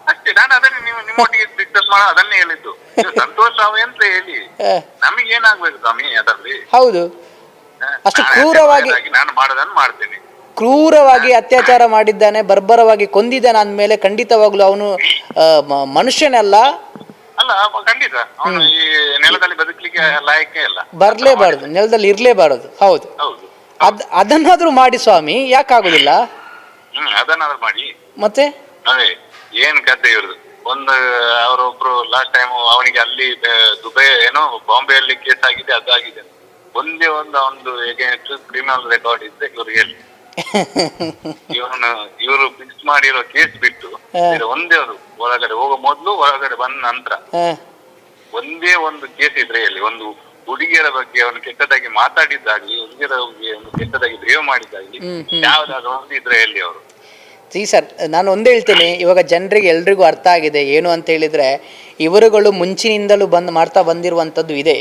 ಅಷ್ಟೇ ನಾನು ಅದನ್ನೇ ನೀವು ನಿಮ್ಮೊಟ್ಟಿಗೆ ಡಿಸ್ಕಸ್ ಮಾಡ ಅದನ್ನೇ ಹೇಳಿದ್ದು. ನೀವು ಸಂತೋಷ ಅಂತ ಹೇಳಿ. ನಮಗೆ ಏನಾಗ್ಬೇಕು ಸ್ವಾಮಿ ಅದರಲ್ಲಿ? ಹೌದು. ಹ? ಅಷ್ಟು ನಾನು ಕ್ರೂರವಾಗಿ- ನಾನು ಮಾಡೋದನ್ನು ಮಾಡ್ತೇನೆ. ಕ್ರೂರವಾಗಿ ಅತ್ಯಾಚಾರ ಮಾಡಿದ್ದಾನೆ ಬರ್ಬರವಾಗಿ ಕೊಂದಿದ್ದಾನೆ ಅಂದ್ಮೇಲೆ ಖಂಡಿತವಾಗ್ಲೂ ಅವನು ಮನುಷ್ಯನಲ್ಲ. ಅಲ್ಲ ಅವ ಖಂಡಿತ. ಅವನು ಈ ನೆಲದಲ್ಲಿ ಬದುಕಲಿಕ್ಕೆ ಲಾಯಕ್ಕೆ ಇಲ್ಲ ಬರಲೇಬಾರದು ನೆಲದಲ್ಲಿ ಇರಲೇಬಾರದು ಹೌದು. ಹೌದು. ಅದ್ ಅದನ್ನಾದ್ರೂ ಮಾಡಿ ಸ್ವಾಮಿ ಯಾಕಾಗುದಿಲ್ಲ? ಹ್ಮ್ ಅದನ್ನಾದ್ರೂ ಮಾಡಿ. ಮತ್ತೆ? ಅದೇ. ಏನ್ ಕತೆ ಇವ್ರದ್ದು ಒಂದು ಅವರೊಬ್ರು ಲಾಸ್ಟ್ ಟೈಮ್ ಅವನಿಗೆ ಅಲ್ಲಿ ದುಬೈ ಏನೋ ಬಾಂಬೆಯಲ್ಲಿ ಕೇಸ್ ಆಗಿದೆ ಅದಾಗಿದೆ. ಒಂದೇ ಒಂದು ಅವನದು ಎಗೇನ್ಸ್ಟ್ ಕ್ರಿಮಿನಲ್ ರೆಕಾರ್ಡ್ ಇದ್ದೆ ಇವ್ರಿಗೆ ಹೇಳಿ. ಇವನು ಇವರು ಫಿಕ್ಸ್ ಮಾಡಿರೋ ಕೇಸ್ ಬಿಟ್ಟು. ಬೇರೆ ಒಂದೇ ಅವರು ಒಳಗಡೆ ಹೋಗೋ ಮೊದ್ಲು ಒಳಗಡೆ ಬಂದ ನಂತರ ಒಂದೇ ಒಂದು ಕೇಸ್ ಇದ್ರೆ ಇಲ್ಲಿ ಒಂದು ಹುಡುಗಿಯರ ಬಗ್ಗೆ ಅವನು ಕೆಟ್ಟದಾಗಿ ಮಾತಾಡಿದ್ದಾಗ್ಲಿ ಹುಡುಗಿಯರ ಬಗ್ಗೆ ಒಂದು ಕೆಟ್ಟದಾಗಿ ಬಿಹೇವ್ ಮಾಡಿದ್ದಾಗ್ಲಿ. ಯಾವ್ದಾದ್ರು ಒಂದು ಇದ್ರೆ ಹೇಳಿ ಅವರು. ಜಿ ಸರ್ ನಾನು ಒಂದು ಹೇಳ್ತೀನಿ ಇವಾಗ ಜನರಿಗೆ ಎಲ್ರಿಗೂ ಅರ್ಥ ಆಗಿದೆ ಏನು ಅಂತ ಹೇಳಿದರೆ ಇವರುಗಳು ಮುಂಚಿನಿಂದಲೂ ಬಂದು ಮಾಡ್ತಾ ಬಂದಿರುವಂಥದ್ದು ಇದೆ.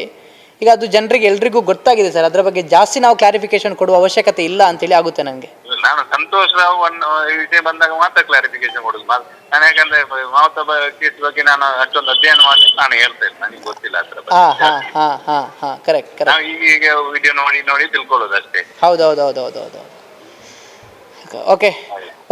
ಈಗ ಅದು ಜನರಿಗೆ ಎಲ್ರಿಗೂ ಗೊತ್ತಾಗಿದೆ ಸರ್ ಅದರ ಬಗ್ಗೆ ಜಾಸ್ತಿ ನಾವು ಕ್ಲಾರಿಫಿಕೇಶನ್ ಕೊಡುವ ಅವಶ್ಯಕತೆ ಇಲ್ಲ ಅಂತೇಳಿ ಆಗುತ್ತೆ ನನಗೆ. ನಾನು ಸಂತೋಷ್ ರಾವ್ ಅನ್ನೋ ಈ ವಿಷಯ ಬಂದಾಗ ಮಾತ್ರ ಕ್ಲಾರಿಫಿಕೇಶನ್ ಕೊಡುದು. ಮಾ- ನಾನು ಯಾಕಂದ್ರೆ ಮಮತಾ ಕೇಸ್ ಬಗ್ಗೆ ನಾನು ಅಷ್ಟೊಂದು ಅಧ್ಯಯನ ಮಾಡಿ ನಾನು ಹೇಳ್ತೇನೆ ನನಗೆ ಗೊತ್ತಿಲ್ಲ ಅದರ ಬಗ್ಗೆ. ಹಾಂ ಹಾಂ ಹಾಂ ಹಾಂ ಕರೆಕ್ಟ್ ಕರೆಕ್ಟ್ ನಾವು ಈಗ ಈಗ ವಿಡಿಯೋ ನೋಡಿ ನೋಡಿ ತಿಳ್ಕೊಳ್ಳೋದು ಅಷ್ಟೇ. ಹೌದು ಹೌದು ಹೌದು ಹೌದು ಹೌದು ಓಕೆ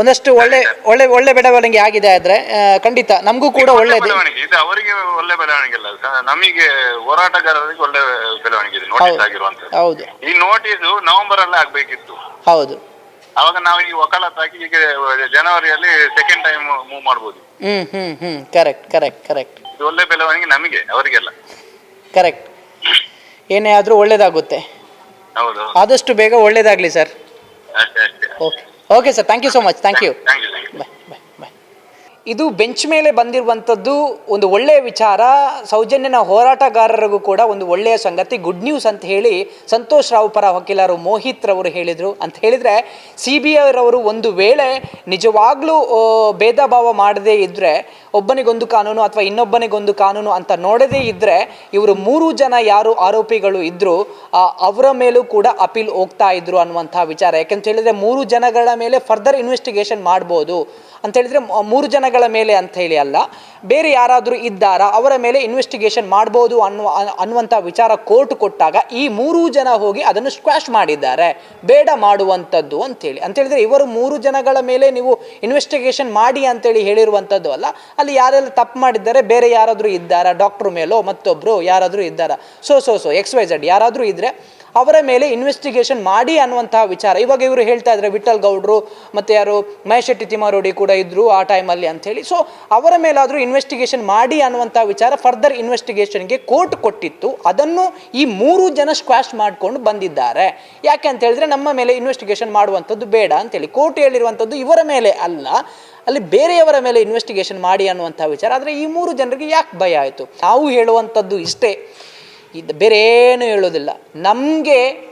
ಒಂದಷ್ಟು ಒಳ್ಳೆ ಒಳ್ಳೆ ಒಳ್ಳೆ ಬೆಳವಣಿಗೆ ಆಗಿದೆ ಆದ್ರೆ ಖಂಡಿತ ನಮಗೂ ಕೂಡ ಒಳ್ಳೆ ಬೆಳವಣಿಗೆ. ಇದು ಅವರಿಗೆ ಒಳ್ಳೆ ಬೆಳವಣಿಗೆ ಅಲ್ಲ. ಸ- ನಮಗೆ ಹೋರಾಟಗಾರರಿಗೆ ಒಳ್ಳೆ ಬೆಳವಣಿಗೆ ಇದೆ ನೋಟಿಸ್ ಆಗಿರುವಂತದ್ದು ಹೌದು. ಈ ನೋಟಿಸ್ ನವೆಂಬರ್ ಅಲ್ಲಿ ಆಗ್ಬೇಕಿತ್ತು. ಹೌದು. ಅವಾಗ ನಾವು ಈ ವಕಾಲತ್ ಹಾಕಿ ಈಗ ಜನವರಿಯಲ್ಲಿ ಸೆಕೆಂಡ್ ಟೈಮ್ ಮೂವ್ ಮಾಡ್ಬೋದು. Hmm hmm hmm. Correct correct correct ಇದು ಒಳ್ಳೆ ಬೆಳವಣಿಗೆ ನಮಗೆ ಅವರಿಗೆಲ್ಲ. ಕರೆಕ್ಟ್ ಏನೇ ಆದ್ರೂ ಒಳ್ಳೇದಾಗುತ್ತೆ. ಹೌದು ಆದಷ್ಟು ಬೇಗ ಒಳ್ಳೇದಾಗಲಿ ಸರ್. ಅಷ್ಟೇ ಅಷ್ಟೇ. Okay okay sir thank you so much thank you thank you thank you bye bye bye ಇದು ಬೆಂಚ್ ಮೇಲೆ ಬಂದಿರುವಂಥದ್ದು ಒಂದು ಒಳ್ಳೆಯ ವಿಚಾರ. ಸೌಜನ್ಯನ ಹೋರಾಟಗಾರರಿಗೂ ಕೂಡ ಒಂದು ಒಳ್ಳೆಯ ಸಂಗತಿ. ಗುಡ್ ನ್ಯೂಸ್ ಅಂತ ಹೇಳಿ ಸಂತೋಷ್ ರಾವ್ ಪರ ವಕೀಲರು ಮೋಹಿತ್ ರವರು ಹೇಳಿದರು. ಅಂತ ಹೇಳಿದರೆ ಸಿ ಬಿ ಐರವರು ಒಂದು ವೇಳೆ ನಿಜವಾಗ್ಲೂ ಭೇದ ಭಾವ ಮಾಡದೇ ಇದ್ದರೆ ಒಬ್ಬನಿಗೊಂದು ಕಾನೂನು ಅಥವಾ ಇನ್ನೊಬ್ಬನಿಗೊಂದು ಕಾನೂನು ಅಂತ ನೋಡದೇ ಇದ್ದರೆ ಇವರು ಮೂರು ಜನ ಯಾರು ಆರೋಪಿಗಳು ಇದ್ದರು ಅವರ ಮೇಲೂ ಕೂಡ ಅಪೀಲ್ ಹೋಗ್ತಾ ಇದ್ರು ಅನ್ನುವಂಥ ವಿಚಾರ. ಯಾಕೆಂತ ಹೇಳಿದರೆ ಮೂರು ಜನಗಳ ಮೇಲೆ ಫರ್ದರ್ ಇನ್ವೆಸ್ಟಿಗೇಷನ್ ಮಾಡ್ಬೋದು. ಅಂತ ಹೇಳಿದರೆ ಮೂರು ಮೂರು ಜನಗಳ ಮೇಲೆ ಅಂತ ಹೇಳಿ ಅಲ್ಲ, ಬೇರೆ ಯಾರಾದರೂ ಇದ್ದಾರಾ, ಅವರ ಮೇಲೆ ಇನ್ವೆಸ್ಟಿಗೇಷನ್ ಮಾಡ್ಬೋದು ಅನ್ನುವ ಅನ್ನುವಂಥ ವಿಚಾರ ಕೋರ್ಟ್ ಕೊಟ್ಟಾಗ ಈ ಮೂರು ಜನ ಹೋಗಿ ಅದನ್ನು ಸ್ಕ್ವಾಶ್ ಮಾಡಿದ್ದಾರೆ. ಬೇಡ ಮಾಡುವಂಥದ್ದು ಅಂತೇಳಿ ಅಂತೇಳಿದರೆ ಇವರು ಮೂರು ಜನಗಳ ಮೇಲೆ ನೀವು ಇನ್ವೆಸ್ಟಿಗೇಷನ್ ಮಾಡಿ ಅಂತೇಳಿ ಹೇಳಿರುವಂಥದ್ದು ಅಲ್ಲ, ಅಲ್ಲಿ ಯಾರೆಲ್ಲ ತಪ್ಪು ಮಾಡಿದ್ದಾರೆ, ಬೇರೆ ಯಾರಾದರೂ ಇದ್ದಾರಾ ಡಾಕ್ಟ್ರ್ ಮೇಲೋ ಮತ್ತೊಬ್ಬರು ಯಾರಾದರೂ ಇದ್ದಾರಾ? So so so X Y Z ಯಾರಾದರೂ ಇದ್ದರೆ ಅವರ ಮೇಲೆ ಇನ್ವೆಸ್ಟಿಗೇಷನ್ ಮಾಡಿ ಅನ್ನುವಂತಹ ವಿಚಾರ. ಇವಾಗ ಇವರು ಹೇಳ್ತಾ ಇದ್ದಾರೆ ವಿಠಲ್ ಗೌಡ್ರು ಮತ್ತು ಯಾರು ಮಹೇಶ್ ಶೆಟ್ಟಿ ತಿಮ್ಮಾರೋಡಿ ಕೂಡ ಇದ್ದರು ಆ ಟೈಮಲ್ಲಿ ಅಂಥೇಳಿ ಸೊ ಅವರ ಮೇಲಾದರೂ ಇನ್ವೆಸ್ಟಿಗೇಷನ್ ಮಾಡಿ ಅನ್ನುವಂಥ ವಿಚಾರ ಫರ್ದರ್ ಇನ್ವೆಸ್ಟಿಗೇಷನ್ಗೆ ಕೋರ್ಟ್ ಕೊಟ್ಟಿತ್ತು. ಅದನ್ನು ಈ ಮೂರು ಜನ ಸ್ಕ್ವಾಶ್ ಮಾಡಿಕೊಂಡು ಬಂದಿದ್ದಾರೆ. ಯಾಕೆ ಅಂತ ಹೇಳಿದ್ರೆ ನಮ್ಮ ಮೇಲೆ ಇನ್ವೆಸ್ಟಿಗೇಷನ್ ಮಾಡುವಂಥದ್ದು ಬೇಡ ಅಂತೇಳಿ ಕೋರ್ಟ್ ಹೇಳಿರುವಂಥದ್ದು ಇವರ ಮೇಲೆ ಅಲ್ಲ. ಅಲ್ಲಿ ಬೇರೆಯವರ ಮೇಲೆ ಇನ್ವೆಸ್ಟಿಗೇಷನ್ ಮಾಡಿ ಅನ್ನುವಂಥ ವಿಚಾರ. ಆದರೆ ಈ ಮೂರು ಜನರಿಗೆ ಯಾಕೆ ಭಯ ಆಯಿತು? ನಾವು ಹೇಳುವಂಥದ್ದು ಇಷ್ಟೇ. ಇದು ಬೇರೆ ಏನು ಹೇಳೋದಿಲ್ಲ. ನಮಗೆ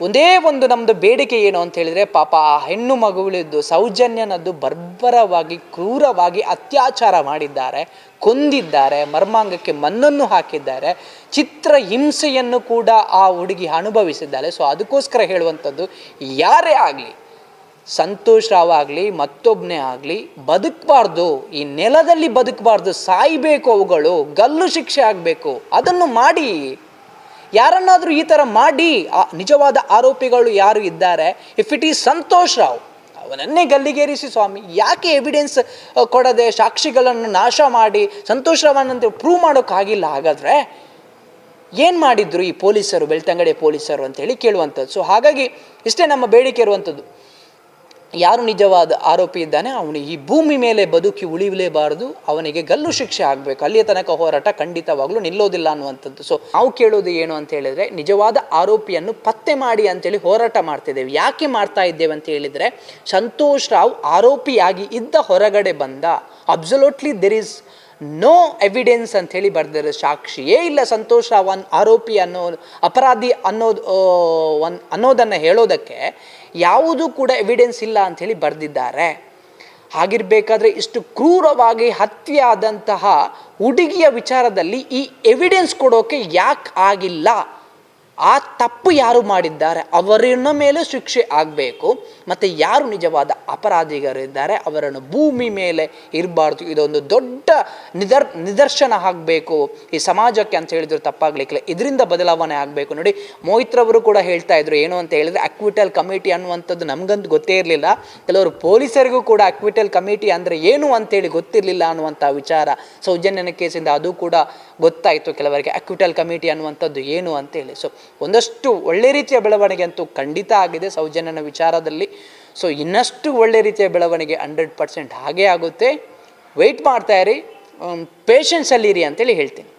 ಒಂದೇ ಒಂದು ನಮ್ಮದು ಬೇಡಿಕೆ ಏನು ಅಂತ ಹೇಳಿದರೆ ಪಾಪ ಆ ಹೆಣ್ಣು ಮಗುವಿಳಿದ್ದು ಸೌಜನ್ಯನದ್ದು ಬರ್ಬರವಾಗಿ, ಕ್ರೂರವಾಗಿ ಅತ್ಯಾಚಾರ ಮಾಡಿದ್ದಾರೆ, ಕೊಂದಿದ್ದಾರೆ, ಮರ್ಮಾಂಗಕ್ಕೆ ಮಣ್ಣನ್ನು ಹಾಕಿದ್ದಾರೆ, ಚಿತ್ರ ಹಿಂಸೆಯನ್ನು ಕೂಡ ಆ ಹುಡುಗಿ ಅನುಭವಿಸಿದ್ದಾಳೆ. ಸೊ ಅದಕ್ಕೋಸ್ಕರ ಹೇಳುವಂಥದ್ದು, ಯಾರೇ ಆಗಲಿ ಸಂತೋಷ್ ರಾವ್ ಆಗಲಿ ಮತ್ತೊಬ್ಬನೇ ಆಗಲಿ, ಬದುಕಬಾರ್ದು. ಈ ನೆಲದಲ್ಲಿ ಬದುಕಬಾರ್ದು. ಸಾಯಬೇಕು ಅವುಗಳು. ಗಲ್ಲು ಶಿಕ್ಷೆ ಆಗಬೇಕು. ಅದನ್ನು ಮಾಡಿ. ಯಾರನ್ನಾದರೂ ಈ ಥರ ಮಾಡಿ. ಆ ನಿಜವಾದ ಆರೋಪಿಗಳು ಯಾರು ಇದ್ದಾರೆ? If it is Santosh Rao, ಅವನನ್ನೇ ಗಲ್ಲಿಗೇರಿಸಿ ಸ್ವಾಮಿ, ಯಾಕೆ ಎವಿಡೆನ್ಸ್ ಕೊಡದೆ ಸಾಕ್ಷಿಗಳನ್ನು ನಾಶ ಮಾಡಿ ಸಂತೋಷ್ ರಾವನಂತೆ ಪ್ರೂವ್ ಮಾಡೋಕ್ಕಾಗಿಲ್ಲ ಹಾಗಾದರೆ ಏನು ಮಾಡಿದ್ರು ಈ ಪೊಲೀಸರು, ಬೆಳ್ತಂಗಡಿ ಪೊಲೀಸರು ಅಂತೇಳಿ ಕೇಳುವಂಥದ್ದು. ಸೊ ಹಾಗಾಗಿ ಇಷ್ಟೇ ನಮ್ಮ ಬೇಡಿಕೆ ಇರುವಂಥದ್ದು. ಯಾರು ನಿಜವಾದ ಆರೋಪಿ ಇದ್ದಾನೆ, ಅವನು ಈ ಭೂಮಿ ಮೇಲೆ ಬದುಕಿ ಉಳಿಯಲೇಬಾರದು ಅವನಿಗೆ ಗಲ್ಲು ಶಿಕ್ಷೆ ಆಗಬೇಕು. ಅಲ್ಲಿಯ ತನಕ ಹೋರಾಟ ಖಂಡಿತವಾಗ್ಲೂ ನಿಲ್ಲೋದಿಲ್ಲ ಅನ್ನುವಂಥದ್ದು. ಸೊ ನಾವು ಕೇಳೋದು ಏನು ಅಂತ ಹೇಳಿದ್ರೆ, ನಿಜವಾದ ಆರೋಪಿಯನ್ನು ಪತ್ತೆ ಮಾಡಿ ಅಂತೇಳಿ ಹೋರಾಟ ಮಾಡ್ತಿದ್ದೇವೆ. ಯಾಕೆ ಮಾಡ್ತಾ ಇದ್ದೇವೆ ಅಂತ ಹೇಳಿದರೆ, ಸಂತೋಷ್ ರಾವ್ ಆರೋಪಿಯಾಗಿ ಇದ್ದ ಹೊರಗಡೆ ಬಂದ absolutely there is no evidence ಅಂತ ಹೇಳಿ ಬರ್ದಿರೋ ಸಾಕ್ಷಿಯೇ ಇಲ್ಲ ಸಂತೋಷ್ ರಾವ್ ಆರೋಪಿ ಅನ್ನೋ, ಅಪರಾಧಿ ಅನ್ನೋದು ಒನ್ ಅನ್ನೋದನ್ನು ಹೇಳೋದಕ್ಕೆ ಯಾವುದೂ ಕೂಡ ಎವಿಡೆನ್ಸ್ ಇಲ್ಲ ಅಂಥೇಳಿ ಬರೆದಿದ್ದಾರೆ. ಹಾಗಿರಬೇಕಾದ್ರೆ ಇಷ್ಟು ಕ್ರೂರವಾಗಿ ಹತ್ಯೆ ಆದಂತಹ ಹುಡುಗಿಯ ವಿಚಾರದಲ್ಲಿ ಈ ಎವಿಡೆನ್ಸ್ ಕೊಡೋಕೆ ಯಾಕೆ ಆಗಿಲ್ಲ? ಆ ತಪ್ಪು ಯಾರು ಮಾಡಿದ್ದಾರೆ ಅವರನ್ನ ಮೇಲೆ ಶಿಕ್ಷೆ ಆಗಬೇಕು, ಮತ್ತು ಯಾರು ನಿಜವಾದ ಅಪರಾಧಿಗರಿದ್ದಾರೆ ಅವರನ್ನು ಭೂಮಿ ಮೇಲೆ ಇರಬಾರ್ದು. ಇದೊಂದು ದೊಡ್ಡ ನಿದರ್, ನಿದರ್ಶನ ಆಗಬೇಕು. ಈ ಸಮಾಜಕ್ಕೆ ಅಂತ ಹೇಳಿದ್ರು ತಪ್ಪಾಗ್ಲಿಕ್ಕಿಲ್ಲ. ಇದರಿಂದ ಬದಲಾವಣೆ ಆಗಬೇಕು. ನೋಡಿ ಮೋಹಿತ್ರವರು ಕೂಡ ಹೇಳ್ತಾ ಇದ್ರು, ಏನು ಅಂತ ಹೇಳಿದ್ರೆ ಅಕ್ವಿಟಲ್ ಕಮಿಟಿ ಅನ್ನುವಂಥದ್ದು ನಮಗಂತೂ ಗೊತ್ತೇ ಇರಲಿಲ್ಲ. ಕೆಲವರು ಪೊಲೀಸರಿಗೂ ಕೂಡ ಅಕ್ವಿಟಲ್ ಕಮಿಟಿ ಅಂದರೆ ಏನು ಅಂತೇಳಿ ಗೊತ್ತಿರಲಿಲ್ಲ ಅನ್ನುವಂಥ ವಿಚಾರ ಸೌಜನ್ಯನ ಕೇಸಿಂದ ಅದು ಕೂಡ ಗೊತ್ತಾಯಿತು ಕೆಲವರಿಗೆ. ಅಕ್ವಿಟಲ್ ಕಮಿಟಿ ಅನ್ನುವಂಥದ್ದು ಏನು ಅಂತೇಳಿ. ಸೊ ಒಂದಷ್ಟು ಒಳ್ಳೆ ರೀತಿಯ ಬೆಳವಣಿಗೆ ಅಂತೂ ಖಂಡಿತ ಆಗಿದೆ ಸೌಜನ್ಯನ ವಿಚಾರದಲ್ಲಿ. ಸೊ ಇನ್ನಷ್ಟು ಒಳ್ಳೆ ರೀತಿಯ ಬೆಳವಣಿಗೆ ಹಂಡ್ರೆಡ್ ಪರ್ಸೆಂಟ್ ಹಾಗೇ ಆಗುತ್ತೆ. ವೆಯ್ಟ್ ಮಾಡ್ತಾ ಇರಿ ಪೇಷನ್ಸಲ್ಲಿರಿ ಅಂತೇಳಿ ಹೇಳ್ತೀನಿ.